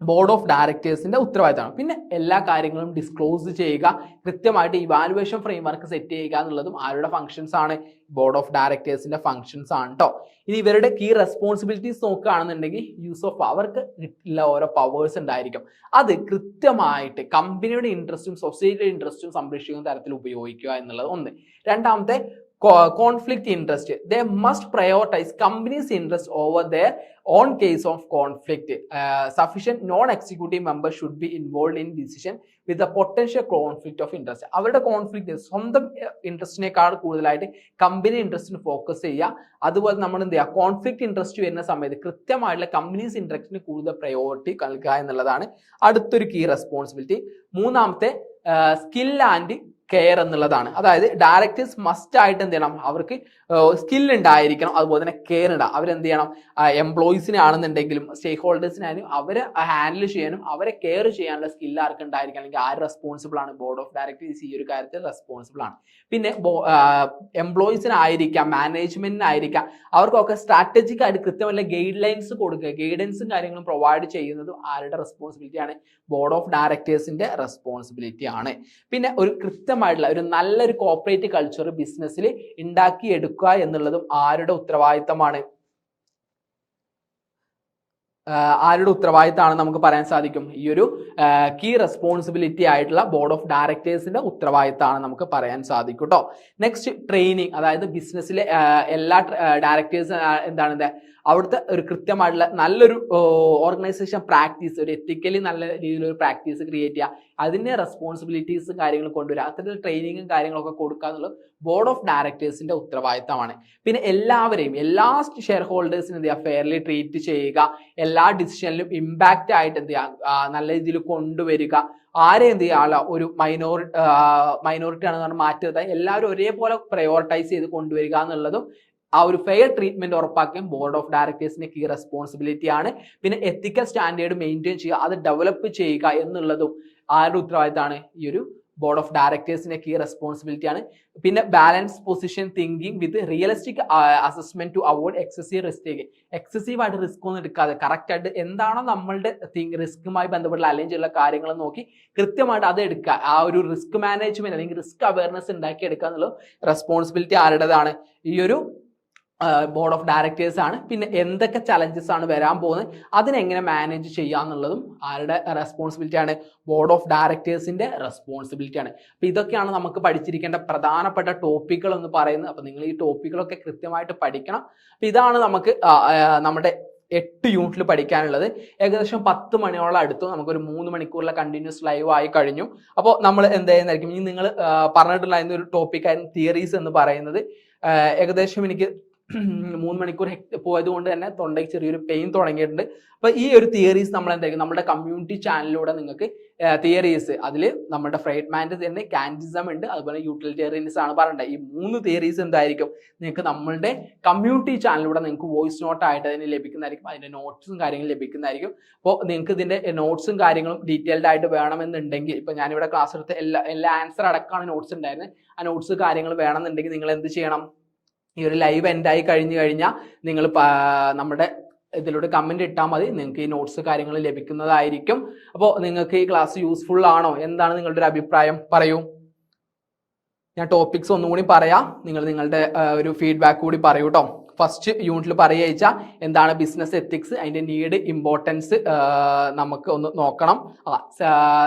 ബോർഡ് ഓഫ് ഡയറക്ടേഴ്സിന്റെ ഉത്തരവാദിത്തമാണ്. പിന്നെ എല്ലാ കാര്യങ്ങളും ഡിസ്ക്ലോസ് ചെയ്യുക കൃത്യമായിട്ട് ഇവാലുവേഷൻ ഫ്രെയിംവർക്ക് സെറ്റ് ചെയ്യുക എന്നുള്ളതും ആരുടെ ഫംഗ്ഷൻസ് ആണ്? ബോർഡ് ഓഫ് ഡയറക്ടേഴ്സിന്റെ ഫംഗ്ഷൻസ് ആണ് കേട്ടോ ഇനി ഇവരുടെ കീ റെസ്പോൺസിബിലിറ്റീസ് നോക്കുകയാണെന്നുണ്ടെങ്കിൽ യൂസ് ഓഫ് അവർക്ക് ഉള്ള ഓരോ പവേഴ്സ് ഉണ്ടായിരിക്കും. അത് കൃത്യമായിട്ട് കമ്പനിയുടെ ഇൻട്രസ്റ്റും സൊസൈറ്റിയുടെ ഇൻട്രസ്റ്റും സംരക്ഷിക്കുന്ന തരത്തിൽ ഉപയോഗിക്കുക എന്നുള്ളത് ഒന്ന്. രണ്ടാമത്തെ conflict interest they must prioritize company's interest over their own case of conflict sufficient non executive member should be involve in decision with a potential conflict of interest അവരുടെ കോൺഫ്ലിക്റ്റ് സ്വന്തം ഇൻട്രസ്റ്റിനേക്കാൾ കൂടുതലായിട്ട് കമ്പനി ഇൻട്രസ്റ്റിന് ഫോക്കസ് ചെയ്യുക. അതുപോലെ നമ്മൾ എന്ത് ചെയ്യുക? കോൺഫ്ലിക്റ്റ് ഇൻട്രസ്റ്റ് വരുന്ന സമയത്ത് കൃത്യമായിട്ടുള്ള കമ്പനീസ് ഇൻട്രസ്റ്റിന് കൂടുതൽ പ്രയോറിറ്റി നൽകുക എന്നുള്ളതാണ് അടുത്തൊരു കീ റെസ്പോൺസിബിലിറ്റി മൂന്നാമത്തെ സ്കിൽ ആൻഡ് കെയർ എന്നുള്ളതാണ്. അതായത് ഡയറക്ടേഴ്സ് മസ്റ്റ് ആയിട്ട് എന്ത് ചെയ്യണം? അവർക്ക് സ്കിൽ ഉണ്ടായിരിക്കണം. അതുപോലെ തന്നെ കെയർ ഉണ്ടാകും അവരെന്ത് ചെയ്യണം? എംപ്ലോയീസിനെ ആണെന്നുണ്ടെങ്കിലും സ്റ്റേക്ക് ഹോൾഡേഴ്സിനായാലും അവരെ ഹാൻഡിൽ ചെയ്യാനും അവരെ കെയർ ചെയ്യാനുള്ള സ്കിൽ ആർക്ക് ഉണ്ടായിരിക്കണം? അല്ലെങ്കിൽ ആര് റെസ്പോൺസിബിൾ ആണ്? ബോർഡ് ഓഫ് ഡയറക്ടേഴ്സ് ഈ ഒരു കാര്യത്തിൽ റെസ്പോൺസിബിൾ ആണ്. പിന്നെ എംപ്ലോയീസിനായിരിക്കാം മാനേജ്മെന്റിനായിരിക്കാം അവർക്കൊക്കെ സ്ട്രാറ്റജിക് ആയിട്ട് കൃത്യമല്ല ഗൈഡ് ലൈൻസ് കൊടുക്കുക ഗൈഡൻസും കാര്യങ്ങളും പ്രൊവൈഡ് ചെയ്യുന്നതും ആരുടെ റെസ്പോൺസിബിലിറ്റി ആണ്? ബോർഡ് ഓഫ് ഡയറക്ടേഴ്സിന്റെ റെസ്പോൺസിബിലിറ്റി ആണ്. പിന്നെ ഒരു കൃത്യമായിട്ടുള്ള ഒരു നല്ലൊരു കോപ്പറേറ്റ് കൾച്ചർ ബിസിനസ്സിൽ ഉണ്ടാക്കിയെടുക്കുക എന്നുള്ളതും ആരുടെ ഉത്തരവാദിത്തമാണ്? ആരുടെ ഉത്തരവാദിത്തമാണ് നമുക്ക് പറയാൻ സാധിക്കും? ഈ ഒരു കീ റെസ്പോൺസിബിലിറ്റി ആയിട്ടുള്ള ബോർഡ് ഓഫ് ഡയറക്ടേഴ്സിന്റെ ഉത്തരവാദിത്തമാണ് നമുക്ക് പറയാൻ സാധിക്കും കേട്ടോ നെക്സ്റ്റ് ട്രെയിനിങ് അതായത് ബിസിനസ്സിലെ എല്ലാ ഡയറക്ടേഴ്സ് എന്താണ് അവിടുത്തെ ഒരു കൃത്യമായിട്ടുള്ള നല്ലൊരു ഓർഗനൈസേഷൻ പ്രാക്ടീസ് ഒരു എത്തിക്കലി നല്ല രീതിയിലൊരു പ്രാക്ടീസ് ക്രിയേറ്റ് ചെയ്യുക അതിന്റെ റെസ്പോൺസിബിലിറ്റീസ് കാര്യങ്ങൾ കൊണ്ടുവരിക അത്തരത്തിൽ ട്രെയിനിങ്ങും കാര്യങ്ങളൊക്കെ കൊടുക്കുക എന്നുള്ളത് ബോർഡ് ഓഫ് ഡയറക്ടേഴ്സിന്റെ ഉത്തരവാദിത്തമാണ്. പിന്നെ എല്ലാവരെയും എല്ലാ ഷെയർ ഹോൾഡേഴ്സിനും എന്ത് ചെയ്യുക ഫെയർലി ട്രീറ്റ് ചെയ്യുക. എല്ലാ ഡിസിഷനിലും ഇമ്പാക്റ്റ് ആയിട്ട് എന്ത് ചെയ്യുക? നല്ല രീതിയിൽ കൊണ്ടുവരിക. ആരെ എന്ത് ചെയ്യുക ഒരു മൈനോറിറ്റി മൈനോറിറ്റി ആണെന്ന് പറഞ്ഞാൽ മാറ്റുക എല്ലാവരും ഒരേപോലെ പ്രയോറിറ്റൈസ് ചെയ്ത് കൊണ്ടുവരിക എന്നുള്ളതും ആ ഒരു ഫെയർ ട്രീറ്റ്മെന്റ് ഉറപ്പാക്കുകയും ബോർഡ് ഓഫ് ഡയറക്ടേഴ്സിന്റെ കീ റെസ്പോൺസിബിലിറ്റി ആണ്. പിന്നെ എത്തിക്കൽ സ്റ്റാൻഡേർഡ് മെയിന്റെയിൻ ചെയ്യുക അത് ഡെവലപ്പ് ചെയ്യുക എന്നുള്ളതും ആരുടെ ഉത്തരവാദിത്തമാണ്? ഈ ഒരു ബോർഡ് ഓഫ് ഡയറക്ടേഴ്സിന്റെ കീ റെസ്പോൺസിബിലിറ്റി ആണ്. പിന്നെ balance position thinking with realistic assessment to avoid excessive risk excessive ആയിട്ട് റിസ്ക് ഒന്നും എടുക്കാതെ കറക്റ്റ് ആയിട്ട് എന്താണോ നമ്മളുടെ റിസ്ക്കുമായി ബന്ധപ്പെട്ട അല്ലെങ്കിൽ ഉള്ള കാര്യങ്ങൾ നോക്കി കൃത്യമായിട്ട് അത് എടുക്കുക. ആ ഒരു റിസ്ക് മാനേജ്മെന്റ് അല്ലെങ്കിൽ റിസ്ക് അവയർനെസ് ഉണ്ടാക്കി എടുക്കുക എന്നുള്ള റെസ്പോൺസിബിലിറ്റി ആരുടേതാണ്? ഈ ഒരു ബോർഡ് ഓഫ് ഡയറക്ടേഴ്സ് ആണ്. പിന്നെ എന്തൊക്കെ ചലഞ്ചസ് ആണ് വരാൻ പോകുന്നത്? അതിനെങ്ങനെ മാനേജ് ചെയ്യുക എന്നുള്ളതും ആരുടെ റെസ്പോൺസിബിലിറ്റി ആണ്? ബോർഡ് ഓഫ് ഡയറക്ടേഴ്സിന്റെ റെസ്പോൺസിബിലിറ്റി ആണ്. അപ്പൊ ഇതൊക്കെയാണ് നമുക്ക് പഠിച്ചിരിക്കേണ്ട പ്രധാനപ്പെട്ട ടോപ്പിക്കുകൾ എന്ന് പറയുന്നത്. അപ്പൊ നിങ്ങൾ ഈ ടോപ്പിക്കുകളൊക്കെ കൃത്യമായിട്ട് പഠിക്കണം. അപ്പൊ ഇതാണ് നമുക്ക് നമ്മുടെ എട്ട് യൂണിറ്റിൽ പഠിക്കാനുള്ളത്. ഏകദേശം പത്ത് മണിയോളം അടുത്തു. നമുക്കൊരു മൂന്ന് മണിക്കൂറിലെ കണ്ടിന്യൂസ് ലൈവ് ആയി കഴിഞ്ഞു. അപ്പോൾ നമ്മൾ എന്ത് ചെയ്യുന്നതായിരിക്കും ഇനി നിങ്ങൾ പറഞ്ഞിട്ടുള്ള ഒരു ടോപ്പിക്കായിരുന്നു തിയറീസ് എന്ന് പറയുന്നത്. ഏകദേശം എനിക്ക് മൂന്ന് മണിക്കൂർ പോയത് കൊണ്ട് തന്നെ തൊണ്ടയ്ക്ക് ചെറിയൊരു പെയിൻ തുടങ്ങിയിട്ടുണ്ട്. അപ്പൊ ഈ ഒരു തിയറീസ് നമ്മൾ എന്തായിരിക്കും? നമ്മുടെ കമ്മ്യൂണിറ്റി ചാനലിലൂടെ നിങ്ങൾക്ക് തിയറീസ് അതിൽ നമ്മുടെ ഫ്രൈഡ്മാന്റെ തന്നെ കാന്റിസം ഉണ്ട് അതുപോലെ യൂട്ടിലിറ്റേറിയൻസ് ആണ് പറയേണ്ടത് ഈ മൂന്ന് തിയറീസ് എന്തായിരിക്കും? നിങ്ങൾക്ക് നമ്മളുടെ കമ്മ്യൂണിറ്റി ചാനലിലൂടെ നിങ്ങൾക്ക് വോയിസ് നോട്ട് ആയിട്ട് അതിന് ലഭിക്കുന്നതായിരിക്കും. അതിന്റെ നോട്ട്സും കാര്യങ്ങളും ലഭിക്കുന്നതായിരിക്കും. അപ്പോൾ നിങ്ങൾക്ക് ഇതിന്റെ നോട്ട്സും കാര്യങ്ങളും ഡീറ്റെയിൽഡ് ആയിട്ട് വേണമെന്നുണ്ടെങ്കിൽ ഇപ്പൊ ഞാനിവിടെ ക്ലാസ് എടുത്ത് എല്ലാ എല്ലാ ആൻസർ അടക്കമാണ് നോട്ട്സ് ഉണ്ടായിരുന്നത്. ആ നോട്ട്സ് കാര്യങ്ങൾ വേണമെന്നുണ്ടെങ്കിൽ നിങ്ങൾ എന്ത് ചെയ്യണം? ഈ ഒരു ലൈവ് എൻഡ് ആയി കഴിഞ്ഞു കഴിഞ്ഞാൽ നിങ്ങൾ നമ്മുടെ ഇതിലൂടെ കമന്റ് ഇട്ടാൽ മതി. നിങ്ങൾക്ക് ഈ നോട്ട്സ് കാര്യങ്ങൾ ലഭിക്കുന്നതായിരിക്കും. അപ്പോൾ നിങ്ങൾക്ക് ഈ ക്ലാസ് യൂസ്ഫുൾ ആണോ? എന്താണ് നിങ്ങളുടെ ഒരു അഭിപ്രായം? പറയൂ. ഞാൻ ടോപ്പിക്സ് ഒന്നുകൂടി പറയാം. നിങ്ങൾ നിങ്ങളുടെ ഒരു ഫീഡ്ബാക്ക് കൂടി പറയൂ കേട്ടോ ഫസ്റ്റ് യൂണിറ്റിൽ പറയുക എന്താണ് ബിസിനസ് എത്തിക്സ് അതിന്റെ നീഡ് ഇമ്പോർട്ടൻസ് നമുക്ക് ഒന്ന് നോക്കണം.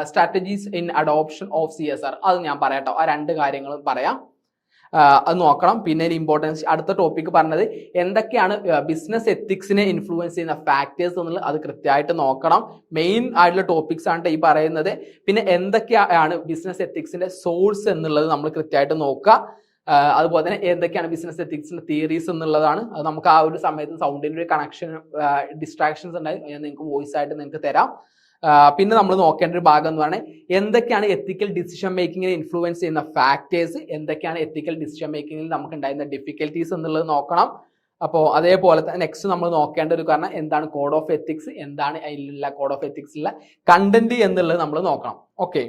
Strategies in adoption of C S R അത് ഞാൻ പറയാം കേട്ടോ ആ രണ്ട് കാര്യങ്ങളും പറയാം. അത് നോക്കണം. പിന്നെ ഇമ്പോർട്ടൻസ് അടുത്ത ടോപ്പിക് പറഞ്ഞത് എന്തൊക്കെയാണ് ബിസിനസ് എത്തിക്സിനെ ഇൻഫ്ലുവൻസ് ചെയ്യുന്ന ഫാക്ടേഴ്സ് എന്നുള്ളത് അത് കൃത്യമായിട്ട് നോക്കണം. മെയിൻ ആയിട്ടുള്ള ടോപ്പിക്സ് ആണ് ഈ പറയുന്നത്. പിന്നെ എന്തൊക്കെയാണ് ബിസിനസ് എത്തിക്സിന്റെ സോഴ്സ് എന്നുള്ളത് നമ്മൾ കൃത്യമായിട്ട് നോക്കുക. അതുപോലെ തന്നെ എന്തൊക്കെയാണ് ബിസിനസ് എത്തിക്സിന്റെ തിയറീസ് എന്നുള്ളതാണ്. അത് നമുക്ക് ആ ഒരു സമയത്ത് സൗണ്ടിന്റെ ഒരു കണക്ഷൻ ഡിസ്ട്രാക്ഷൻസ് ഉണ്ടായി. ഞാൻ നിങ്ങൾക്ക് വോയിസ് ആയിട്ട് നിങ്ങൾക്ക് തരാം. പിന്നെ നമ്മൾ നോക്കേണ്ട ഒരു ഭാഗം എന്ന് പറഞ്ഞാൽ എന്തൊക്കെയാണ് എത്തിക്കൽ ഡിസിഷൻ മേക്കിങ്ങിനെ ഇൻഫ്ലുവൻസ് ചെയ്യുന്ന ഫാക്ടേഴ്സ് എന്തൊക്കെയാണ് എത്തിക്കൽ ഡിസിഷൻ മേക്കിങ്ങിൽ നമുക്ക് ഉണ്ടായിരുന്ന ഡിഫിക്കൽറ്റീസ് എന്നുള്ളത് നോക്കണം. അപ്പോൾ അതേപോലെ തന്നെ നെക്സ്റ്റ് നമ്മൾ നോക്കേണ്ട ഒരു കാരണം എന്താണ് കോഡ് ഓഫ് എത്തിക്സ് എന്താണ് അതിലുള്ള കോഡ് ഓഫ് എത്തിക്സിലുള്ള കണ്ടന്റ് എന്നുള്ളത് നമ്മൾ നോക്കണം. ഓക്കെ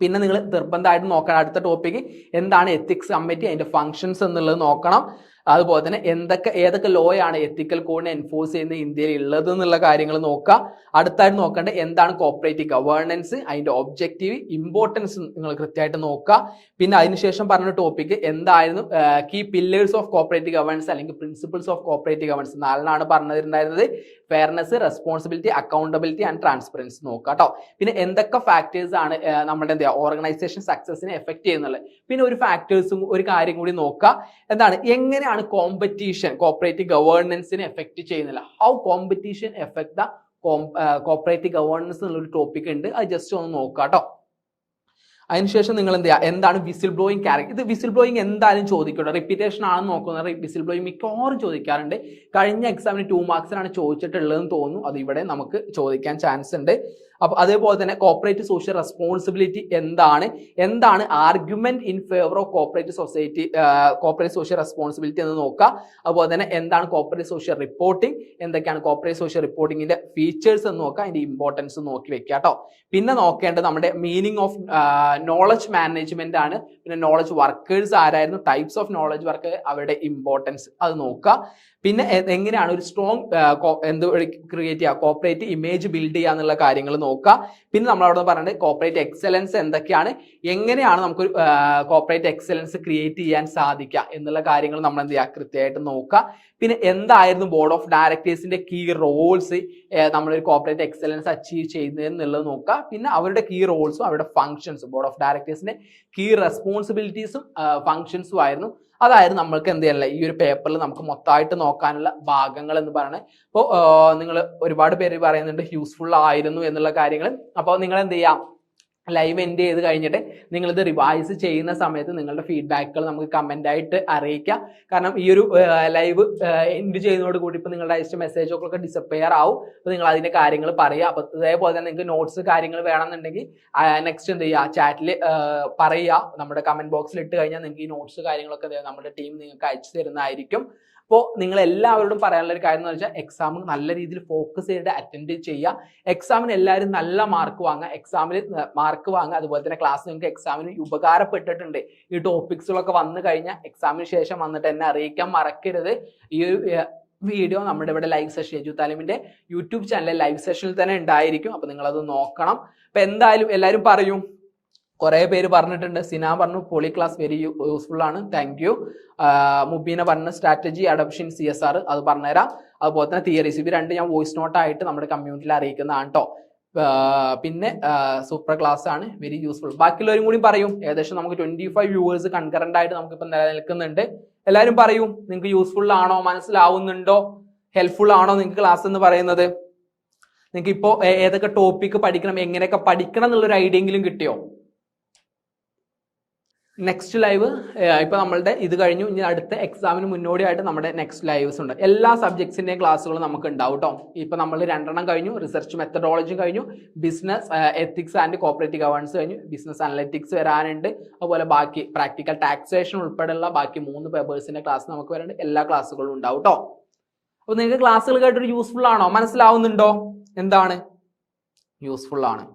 പിന്നെ നിങ്ങൾ നിർബന്ധമായിട്ട് നോക്കണം. അടുത്ത ടോപ്പിക്ക് എന്താണ് എത്തിക്സ് കമ്മിറ്റി അതിന്റെ ഫങ്ഷൻസ് എന്നുള്ളത് നോക്കണം. അതുപോലെ തന്നെ എന്തൊക്കെ ഏതൊക്കെ ലോയാണ് എത്തിക്കൽ കോഡിനെ എൻഫോഴ്സ് ചെയ്യുന്ന ഇന്ത്യയിൽ ഉള്ളത് എന്നുള്ള കാര്യങ്ങൾ നോക്കുക. അടുത്തായിട്ട് നോക്കേണ്ടത് എന്താണ് കോപ്പറേറ്റീവ് ഗവേണൻസ് അതിന്റെ ഒബ്ജക്റ്റീവ് ഇമ്പോർട്ടൻസ് നിങ്ങൾ കൃത്യമായിട്ട് നോക്കുക. പിന്നെ അതിനുശേഷം പറഞ്ഞ ടോപ്പിക് എന്തായിരുന്നു? Key pillars of cooperative governance അല്ലെങ്കിൽ പ്രിൻസിപ്പിൾസ് ഓഫ് കോപ്പറേറ്റീവ് ഗവേണൻസ് നാലിനാണ് പറഞ്ഞിട്ടുണ്ടായിരുന്നത്. Fairness responsibility accountability and transparency നോക്കുക കേട്ടോ പിന്നെ എന്തൊക്കെ ഫാക്ടേഴ്സ് ആണ് നമ്മുടെ എന്താ ഓർഗനൈസേഷൻ സക്സസിനെ എഫക്ട് ചെയ്യുന്നുള്ളത് പിന്നെ ഒരു ഫാക്ടേഴ്സും ഒരു കാര്യം കൂടി നോക്കുക. എന്താണ്? എങ്ങനെയാണ് കോമ്പറ്റീഷൻ കോപ്പറേറ്റീവ് ഗവേണൻസിനെ എഫക്ട് ചെയ്യുന്നില്ല. How competition effect the cooperative governance എന്നുള്ളൊരു ടോപ്പിക് ഉണ്ട്. അത് ജസ്റ്റ് ഒന്ന് നോക്കുക കേട്ടോ അതിനുശേഷം നിങ്ങൾ എന്ത് ചെയ്യുക എന്താണ് വിസിൽ ബ്ലോയിങ് ക്യാരക്ടർ ഇത് വിസിൽ ബ്ലോയിങ് എന്തായാലും ചോദിക്കട്ടെ. റിപ്പീറ്റേഷൻ ആണെന്ന് നോക്കുന്നത് വിസിൽ ബ്ലോയിങ് മിക്കവാറും ചോദിക്കാറുണ്ട്. കഴിഞ്ഞ എക്സാമിന് ടു മാർക്സിനാണ് ചോദിച്ചിട്ടുള്ളതെന്ന് തോന്നുന്നു. അത് ഇവിടെ നമുക്ക് ചോദിക്കാൻ ചാൻസ് ഉണ്ട്. അപ്പൊ അതേപോലെ തന്നെ കോപ്പറേറ്റ് സോഷ്യൽ റെസ്പോൺസിബിലിറ്റി എന്താണ്? എന്താണ് argument in favour of corporate society corporate social responsibility എന്ന് നോക്കുക. അതുപോലെ തന്നെ എന്താണ് കോപ്പറേറ്റ് സോഷ്യൽ റിപ്പോർട്ടിംഗ് എന്തൊക്കെയാണ് കോപ്പറേറ്റ് സോഷ്യൽ റിപ്പോർട്ടിങ്ങിന്റെ ഫീച്ചേഴ്സ് എന്ന് നോക്കുക അതിന്റെ ഇമ്പോർട്ടൻസ് നോക്കി വെക്കുക കേട്ടോ. പിന്നെ നോക്കേണ്ടത് നമ്മുടെ മീനിങ് ഓഫ് നോളജ് മാനേജ്മെന്റ് ആണ്. പിന്നെ നോളജ് വർക്കേഴ്സ് ആരായിരുന്നു? ടൈപ്സ് ഓഫ് നോളജ് വർക്ക് അവരുടെ ഇമ്പോർട്ടൻസ് അത് നോക്കുക. പിന്നെ എങ്ങനെയാണ് ഒരു സ്ട്രോങ് എന്ത് ക്രിയേറ്റ് ചെയ്യുക? കോപ്പറേറ്റ് ഇമേജ് ബിൽഡ് ചെയ്യുക എന്നുള്ള കാര്യങ്ങൾ നോക്കുക. പിന്നെ നമ്മൾ അവിടെ പറയുന്നത് കോപ്പറേറ്റ് എക്സലൻസ് എന്തൊക്കെയാണ്? എങ്ങനെയാണ് നമുക്കൊരു കോപ്പറേറ്റ് എക്സലൻസ് ക്രിയേറ്റ് ചെയ്യാൻ സാധിക്കുക എന്നുള്ള കാര്യങ്ങൾ നമ്മൾ എന്ത് ചെയ്യുക? കൃത്യമായിട്ട് നോക്കുക. പിന്നെ എന്തായിരുന്നു ബോർഡ് ഓഫ് ഡയറക്ടേഴ്സിന്റെ കീ റോൾസ് നമ്മളൊരു കോപ്പറേറ്റ് എക്സലൻസ് അച്ചീവ് ചെയ്യുന്നത് എന്നുള്ളത് നോക്കുക. പിന്നെ അവരുടെ കീ റോൾസും അവരുടെ ഫങ്ഷൻസും ബോർഡ് ഓഫ് ഡയറക്ടേഴ്സിന്റെ കീ റെസ്പോൺസിബിലിറ്റീസും ഫങ്ഷൻസും ആയിരുന്നു. അതായിരുന്നു നമ്മൾക്ക് എന്ത് ചെയ്യാനുള്ള ഈ ഒരു പേപ്പറിൽ നമുക്ക് മൊത്തമായിട്ട് നോക്കാനുള്ള ഭാഗങ്ങൾ എന്ന് പറയുന്നത് അപ്പോൾ നിങ്ങൾ ഒരുപാട് പേര് പറയുന്നുണ്ട് യൂസ്ഫുൾ ആയിരുന്നു എന്നുള്ള കാര്യങ്ങൾ അപ്പോൾ നിങ്ങൾ എന്ത് ചെയ്യാം? ലൈവ് എൻഡ് ചെയ്ത് കഴിഞ്ഞിട്ട് നിങ്ങളിത് റിവൈസ് ചെയ്യുന്ന സമയത്ത് നിങ്ങളുടെ ഫീഡ്ബാക്കുകൾ നമുക്ക് കമന്റ് ആയിട്ട് അറിയിക്കാം. കാരണം ഈ ഒരു ലൈവ് എൻഡ് ചെയ്യുന്നതോട് കൂടി ഇപ്പോൾ നിങ്ങളുടെ അയച്ച മെസ്സേജൊക്കെ ഡിസപ്പയർ ആവും. അപ്പോൾ നിങ്ങൾ അതിന്റെ കാര്യങ്ങൾ പറയുക. അപ്പോൾ അതേപോലെ തന്നെ നിങ്ങൾക്ക് നോട്ട്സ് കാര്യങ്ങൾ വേണമെന്നുണ്ടെങ്കിൽ നെക്സ്റ്റ് എന്ത് ചെയ്യുക? ചാറ്റിൽ പറയുക. നമ്മുടെ കമന്റ് ബോക്സിൽ ഇട്ട് കഴിഞ്ഞാൽ നിങ്ങൾക്ക് ഈ നോട്ട്സ് കാര്യങ്ങളൊക്കെ നമ്മുടെ ടീം നിങ്ങൾക്ക് അയച്ചു തരുന്നതായിരിക്കും. അപ്പോൾ നിങ്ങൾ എല്ലാവരോടും പറയാനുള്ള ഒരു കാര്യം എന്ന് വെച്ചാൽ എക്സാം നല്ല രീതിയിൽ ഫോക്കസ് ചെയ്ത് അറ്റൻഡ് ചെയ്യുക എക്സാമിന് എല്ലാവരും നല്ല മാർക്ക് വാങ്ങുക എക്സാമിൽ മാർക്ക് വാങ്ങുക അതുപോലെ തന്നെ ക്ലാസ് നിങ്ങൾക്ക് എക്സാമിന് ഉപകാരപ്പെട്ടിട്ടുണ്ട്. ഈ ടോപ്പിക്സുകളൊക്കെ വന്നു കഴിഞ്ഞാൽ എക്സാമിന് ശേഷം വന്നിട്ട് എന്നെ അറിയിക്കാൻ മറക്കരുത്. ഈ ഒരു വീഡിയോ നമ്മുടെ ഇവിടെ ലൈവ് സെഷൻ യജു താലിമിന്റെ യൂട്യൂബ് ചാനലിൽ ലൈവ് സെഷനിൽ തന്നെ ഉണ്ടായിരിക്കും. അപ്പോൾ നിങ്ങളത് നോക്കണം. അപ്പോൾ എന്തായാലും എല്ലാവരും പറയും. കുറേ പേര് പറഞ്ഞിട്ടുണ്ട്. സിന പറഞ്ഞു പോളി ക്ലാസ് വെരി യൂസ്ഫുൾ ആണ്. താങ്ക് യു മുബീന പറഞ്ഞ strategy adaption C S R അത് പറഞ്ഞുതരാം. അതുപോലെ തന്നെ തിയറീസ് ഇത് രണ്ട് ഞാൻ വോയിസ് നോട്ടായിട്ട് നമ്മുടെ കമ്മ്യൂണിറ്റിയിൽ അറിയിക്കുന്നതാണ് കേട്ടോ പിന്നെ സൂപ്പർ ക്ലാസ് ആണ്. വെരി യൂസ്ഫുൾ ബാക്കിയുള്ളവരും കൂടി പറയും. ഏകദേശം നമുക്ക് ട്വന്റി ഫൈവ് വ്യൂവേഴ്സ് കൺകറന്റ് ആയിട്ട് നമുക്കിപ്പോൾ നിലനിൽക്കുന്നുണ്ട്. എല്ലാവരും പറയും നിങ്ങൾക്ക് യൂസ്ഫുൾ ആണോ? മനസ്സിലാവുന്നുണ്ടോ? ഹെൽപ്ഫുൾ ആണോ നിങ്ങൾക്ക് ക്ലാസ് എന്ന് പറയുന്നത്? നിങ്ങൾക്ക് ഇപ്പോൾ ഏതൊക്കെ ടോപ്പിക്ക് പഠിക്കണം? എങ്ങനെയൊക്കെ പഠിക്കണം? എന്നുള്ളൊരു ഐഡിയ എങ്കിലും കിട്ടിയോ? നെക്സ്റ്റ് ലൈവ് ഇപ്പൊ നമ്മളുടെ ഇത് കഴിഞ്ഞു. ഇനി അടുത്ത എക്സാമിന് മുന്നോടിയായിട്ട് നമ്മുടെ നെക്സ്റ്റ് ലൈവ്സ് ഉണ്ട്. എല്ലാ സബ്ജക്ട്സിന്റെയും ക്ലാസ്സുകളും നമുക്ക് ഉണ്ടാവും കേട്ടോ ഇപ്പൊ നമ്മൾ രണ്ടെണ്ണം കഴിഞ്ഞു. റിസർച്ച് മെത്തഡോളജി കഴിഞ്ഞു. Business ethics and cooperative governance കഴിഞ്ഞു. ബിസിനസ് അനലറ്റിക്സ് വരാനുണ്ട്. അതുപോലെ ബാക്കി പ്രാക്ടിക്കൽ ടാക്സേഷൻ ഉൾപ്പെടെയുള്ള ബാക്കി മൂന്ന് പേപ്പേഴ്സിന്റെ ക്ലാസ് നമുക്ക് വരാനുണ്ട്. എല്ലാ ക്ലാസ്സുകളും ഉണ്ടാവും കേട്ടോ അപ്പോൾ നിങ്ങൾക്ക് ക്ലാസ്സുകൾ കേട്ടൊരു യൂസ്ഫുൾ ആണോ? മനസ്സിലാവുന്നുണ്ടോ? എന്താണ്? യൂസ്ഫുൾ ആണ്.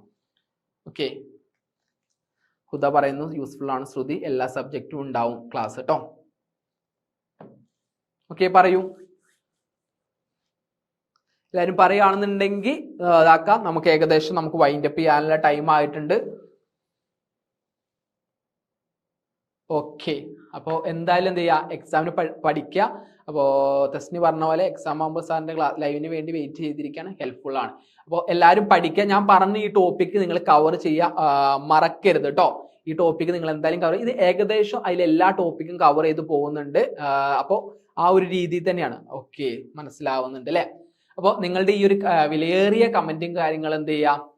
ഓക്കെ ഹുദ പറയുന്നു യൂസ്ഫുൾ ആണ് ശ്രുതി. എല്ലാ സബ്ജക്റ്റും ഉണ്ടാവും ക്ലാസ് കേട്ടോ ഓക്കെ പറയൂ. എല്ലാവരും പറയുകയാണെന്നുണ്ടെങ്കിൽ ഇതാക്കാം. നമുക്ക് ഏകദേശം നമുക്ക് വൈൻഡ് അപ്പ് ചെയ്യാനുള്ള ടൈം ആയിട്ടുണ്ട്. ഓക്കെ അപ്പോൾ എന്തായാലും എന്ത് ചെയ്യുക എക്സാമിന് പഠിക്കുക അപ്പോൾ തസ്നി പറഞ്ഞ പോലെ എക്സാം ആകുമ്പോൾ സാറിന്റെ ക്ലാ ലൈവിന് വേണ്ടി വെയിറ്റ് ചെയ്തിരിക്കുകയാണ് ഹെൽപ്ഫുൾ ആണ്. അപ്പോൾ എല്ലാവരും പഠിക്കുക ഞാൻ പറഞ്ഞ ഈ ടോപ്പിക്ക് നിങ്ങൾ കവർ ചെയ്യുക മറക്കരുത് കേട്ടോ ഈ ടോപ്പിക്ക് നിങ്ങൾ എന്തായാലും കവർ ഇത് ഏകദേശം അതിൽ എല്ലാ ടോപ്പിക്കും കവർ ചെയ്ത് പോകുന്നുണ്ട്. അപ്പോൾ ആ ഒരു രീതിയിൽ തന്നെയാണ്. ഓക്കെ മനസ്സിലാവുന്നുണ്ട് അല്ലേ അപ്പോൾ നിങ്ങളുടെ ഈ ഒരു വിലയേറിയ കമന്റും കാര്യങ്ങളും എന്ത് ചെയ്യുക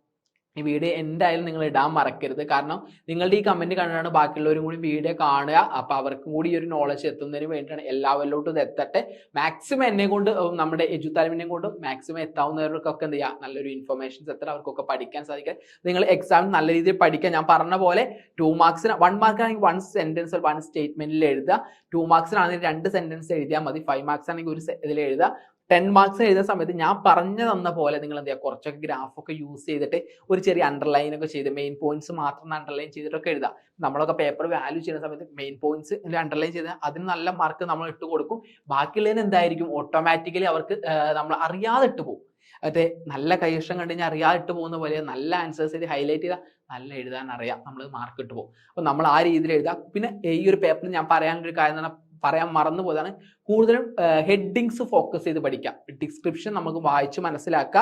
ഈ വീഡിയോ എന്തായാലും നിങ്ങൾ ഇടാൻ മറക്കരുത്. കാരണം നിങ്ങളുടെ ഈ കമന്റ് കണ്ടാണ് ബാക്കിയുള്ളവരും കൂടി വീഡിയോ കാണുക. അപ്പൊ അവർക്കും കൂടി ഈ ഒരു നോളജ് എത്തുന്നതിന് വേണ്ടിയിട്ടാണ് എല്ലാവരിലോട്ടും ഇത് എത്തട്ടെ. മാക്സിമം എന്നെ കൊണ്ട് നമ്മുടെ എജുത്താലിമിനെ കൊണ്ട് മാക്സിമം എത്താവുന്നവർക്കൊക്കെ എന്ത് ചെയ്യുക നല്ലൊരു ഇൻഫർമേഷൻസ് എത്ര അവർക്കൊക്കെ പഠിക്കാൻ സാധിക്കുക നിങ്ങൾ എക്സാം നല്ല രീതിയിൽ പഠിക്കുക ഞാൻ പറഞ്ഞ പോലെ ടു മാർക്സിന് വൺ മാർക്ക് ആണെങ്കിൽ വൺ സെന്റൻസ് വൺ സ്റ്റേറ്റ്മെന്റിൽ എഴുതുക. ടു മാർക്സിനാണെങ്കിൽ രണ്ട് സെന്റൻസ് എഴുതിയാൽ മതി. ഫൈവ് മാർക്സ് ആണെങ്കിൽ ഒരു ഇതിൽ എഴുതുക. ടെൻ മാർക്സ് എഴുതുന്ന സമയത്ത് ഞാൻ പറഞ്ഞു തന്ന പോലെ നിങ്ങൾ എന്താ കുറച്ചൊക്കെ ഗ്രാഫൊക്കെ യൂസ് ചെയ്തിട്ട് ഒരു ചെറിയ അണ്ടർലൈൻ ഒക്കെ ചെയ്ത് മെയിൻ പോയിന്റ്സ് മാത്രം അണ്ടർലൈൻ ചെയ്തിട്ടൊക്കെ എഴുതാം നമ്മളൊക്കെ പേപ്പർ വാല്യൂ ചെയ്യുന്ന സമയത്ത് മെയിൻ പോയിന്റ്സ് അണ്ടർലൈൻ ചെയ്ത് അതിന് നല്ല മാർക്ക് നമ്മൾ ഇട്ട് കൊടുക്കും. ബാക്കിയുള്ളതിന് എന്തായിരിക്കും? ഓട്ടോമാറ്റിക്കലി അവർക്ക് നമ്മൾ അറിയാതെ ഇട്ട് പോകും. അതെ നല്ല കൈഷ്ടം കണ്ടു കഴിഞ്ഞാൽ അറിയാതെ ഇട്ട് പോകുന്ന പോലെ നല്ല ആൻസേഴ്സ് ചെയ്ത് ഹൈലൈറ്റ് ചെയ്താൽ നല്ല എഴുതാൻ അറിയാം. നമ്മൾ മാർക്ക് ഇട്ട് പോകും. അപ്പോൾ നമ്മൾ ആ രീതിയിൽ എഴുതാം പിന്നെ ഈ ഒരു പേപ്പറിൽ ഞാൻ പറയാനൊരു കാര്യം എന്ന് പറഞ്ഞാൽ പറയാൻ മറന്നു പോയതാണ്. കൂടുതലും ഹെഡിങ്സ് ഫോക്കസ് ചെയ്ത് പഠിക്കാം. ഡിസ്ക്രിപ്ഷൻ നമുക്ക് വായിച്ച് മനസ്സിലാക്കുക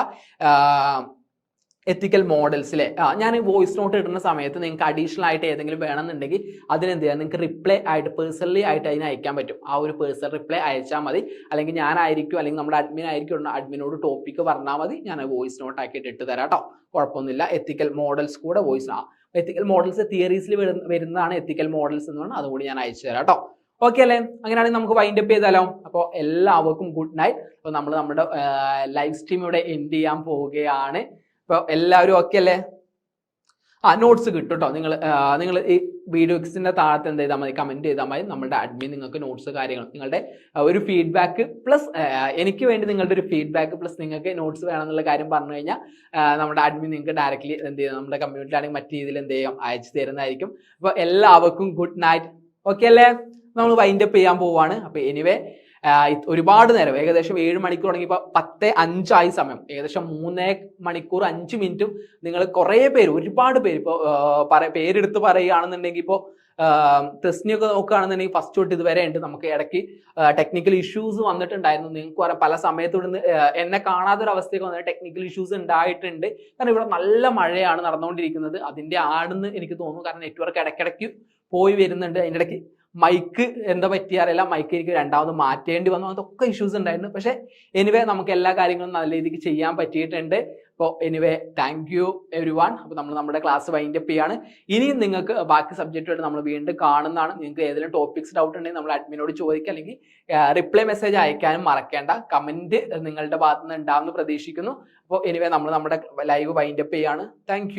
എത്തിക്കൽ മോഡൽസിലെ ഞാൻ വോയിസ് നോട്ട് ഇടുന്ന സമയത്ത് നിങ്ങൾക്ക് അഡീഷണൽ ആയിട്ട് ഏതെങ്കിലും വേണമെന്നുണ്ടെങ്കിൽ അതിനെന്ത് ചെയ്യാം? നിങ്ങൾക്ക് റിപ്ലൈ ആയിട്ട് പേഴ്സണലി ആയിട്ട് അതിന് അയക്കാൻ പറ്റും. ആ ഒരു പേഴ്സണൽ റിപ്ലൈ അയച്ചാൽ മതി. അല്ലെങ്കിൽ ഞാനായിരിക്കും അല്ലെങ്കിൽ നമ്മുടെ അഡ്മിൻ ആയിരിക്കും അഡ്മിനോട് ടോപ്പിക്ക് പറഞ്ഞാൽ മതി. ഞാൻ വോയിസ് നോട്ട് ആക്കിയിട്ട് ഇട്ട് തരാം കേട്ടോ കുഴപ്പമൊന്നുമില്ല. എത്തിക്കൽ മോഡൽസ് കൂടെ വോയിസ് ആ. എത്തിക്കൽ മോഡൽസ് തിയറീസിൽ വരുന്നതാണ് എത്തിക്കൽ മോഡൽസ് എന്ന് പറഞ്ഞാൽ അതുകൂടി ഞാൻ അയച്ചു തരാം കേട്ടോ ഓക്കെ അല്ലേ? അങ്ങനെയാണെങ്കിൽ നമുക്ക് വൈൻഡ് അപ്പ് ചെയ്താലോ? അപ്പോൾ എല്ലാവർക്കും ഗുഡ് നൈറ്റ് അപ്പോൾ നമ്മൾ നമ്മുടെ ലൈവ് സ്ട്രീം ഇവിടെ എൻഡ് ചെയ്യാൻ പോവുകയാണ്. അപ്പോൾ എല്ലാവരും ഓക്കെ അല്ലേ? ആ നോട്ട്സ് കിട്ടും കേട്ടോ നിങ്ങൾ നിങ്ങൾ ഈ വീഡിയോസിന്റെ താഴത്ത് എന്ത് ചെയ്താൽ മതി കമന്റ് ചെയ്താൽ മതി. നമ്മുടെ അഡ്മിൻ നിങ്ങൾക്ക് നോട്ട്സ് കാര്യങ്ങൾ നിങ്ങളുടെ ഒരു ഫീഡ്ബാക്ക് പ്ലസ് എനിക്ക് വേണ്ടി നിങ്ങളുടെ ഒരു ഫീഡ്ബാക്ക് പ്ലസ് നിങ്ങൾക്ക് നോട്ട്സ് വേണമെന്നുള്ള കാര്യം പറഞ്ഞു കഴിഞ്ഞാൽ നമ്മുടെ അഡ്മിൻ നിങ്ങൾക്ക് ഡയറക്റ്റ്ലി എന്ത് ചെയ്യാം? നമ്മുടെ കമ്മ്യൂണിറ്റിയിലാണെങ്കിൽ മറ്റു രീതിയിൽ എന്ത് ചെയ്യും? അയച്ചു തരുന്നതായിരിക്കും. അപ്പോൾ എല്ലാവർക്കും ഗുഡ് നൈറ്റ് ഓക്കെ അല്ലേ? നമ്മൾ വൈൻഡപ്പ് ചെയ്യാൻ പോവാണ്. അപ്പോൾ എനിവേ ഒരുപാട് നേരം ഏകദേശം ഏഴ് മണിക്കൂർ തുടങ്ങി ഇപ്പോൾ പത്ത് അഞ്ചായി സമയം. ഏകദേശം മൂന്നേ മണിക്കൂർ അഞ്ച് മിനിറ്റും നിങ്ങൾ കുറേ പേര് ഒരുപാട് പേര് ഇപ്പോൾ പേരെടുത്ത് പറയുകയാണെന്നുണ്ടെങ്കിൽ ഇപ്പോൾ ടെസ്റ്റിനൊക്കെ നോക്കുകയാണെന്നുണ്ടെങ്കിൽ ഫസ്റ്റ് തൊട്ട് ഇതുവരെ ഉണ്ട് നമുക്ക് ഇടയ്ക്ക് ടെക്നിക്കൽ ഇഷ്യൂസ് വന്നിട്ടുണ്ടായിരുന്നു. നിങ്ങൾക്ക് പറയാം പല സമയത്തുടന്ന് എന്നെ കാണാത്തൊരു അവസ്ഥയൊക്കെ വന്നിട്ട് ടെക്നിക്കൽ ഇഷ്യൂസ് ഉണ്ടായിട്ടുണ്ട്. കാരണം ഇവിടെ നല്ല മഴയാണ് നടന്നുകൊണ്ടിരിക്കുന്നത്. അതിന്റെ ആണെന്ന് എനിക്ക് തോന്നുന്നു കാരണം നെറ്റ്വർക്ക് ഇടയ്ക്കിടയ്ക്ക് പോയി വരുന്നുണ്ട്. അതിന്റെ ഇടയ്ക്ക് മൈക്ക് എന്താ പറ്റിയ അറിയില്ല. മൈക്ക് എനിക്ക് രണ്ടാമത് മാറ്റേണ്ടി വന്നു. അതൊക്കെ ഇഷ്യൂസ് ഉണ്ടായിരുന്നു. പക്ഷേ എനിവേ നമുക്ക് എല്ലാ കാര്യങ്ങളും നല്ല രീതിക്ക് ചെയ്യാൻ പറ്റിയിട്ടുണ്ട്. അപ്പോൾ anyway thank you everyone അപ്പോൾ നമ്മൾ നമ്മുടെ ക്ലാസ് വൈൻഡ് അപ്പ് ചെയ്യാണ്. ഇനിയും നിങ്ങൾക്ക് ബാക്കി സബ്ജക്റ്റുമായിട്ട് നമ്മൾ വീണ്ടും കാണുന്നതാണ്. നിങ്ങൾക്ക് ഏതെങ്കിലും ടോപ്പിക്സ് ഡൗട്ട് ഉണ്ടെങ്കിൽ നമ്മൾ അഡ്മിനോട് ചോദിക്കുക. അല്ലെങ്കിൽ റിപ്ലൈ മെസ്സേജ് അയക്കാനും മറക്കേണ്ട. കമന്റ് നിങ്ങളുടെ ഭാഗത്തുനിന്ന് ഉണ്ടാവുമെന്ന് പ്രതീക്ഷിക്കുന്നു. അപ്പോൾ എനിവേ നമ്മൾ നമ്മുടെ ലൈവ് വൈൻഡ് അപ്പ് ചെയ്യാണ്. താങ്ക്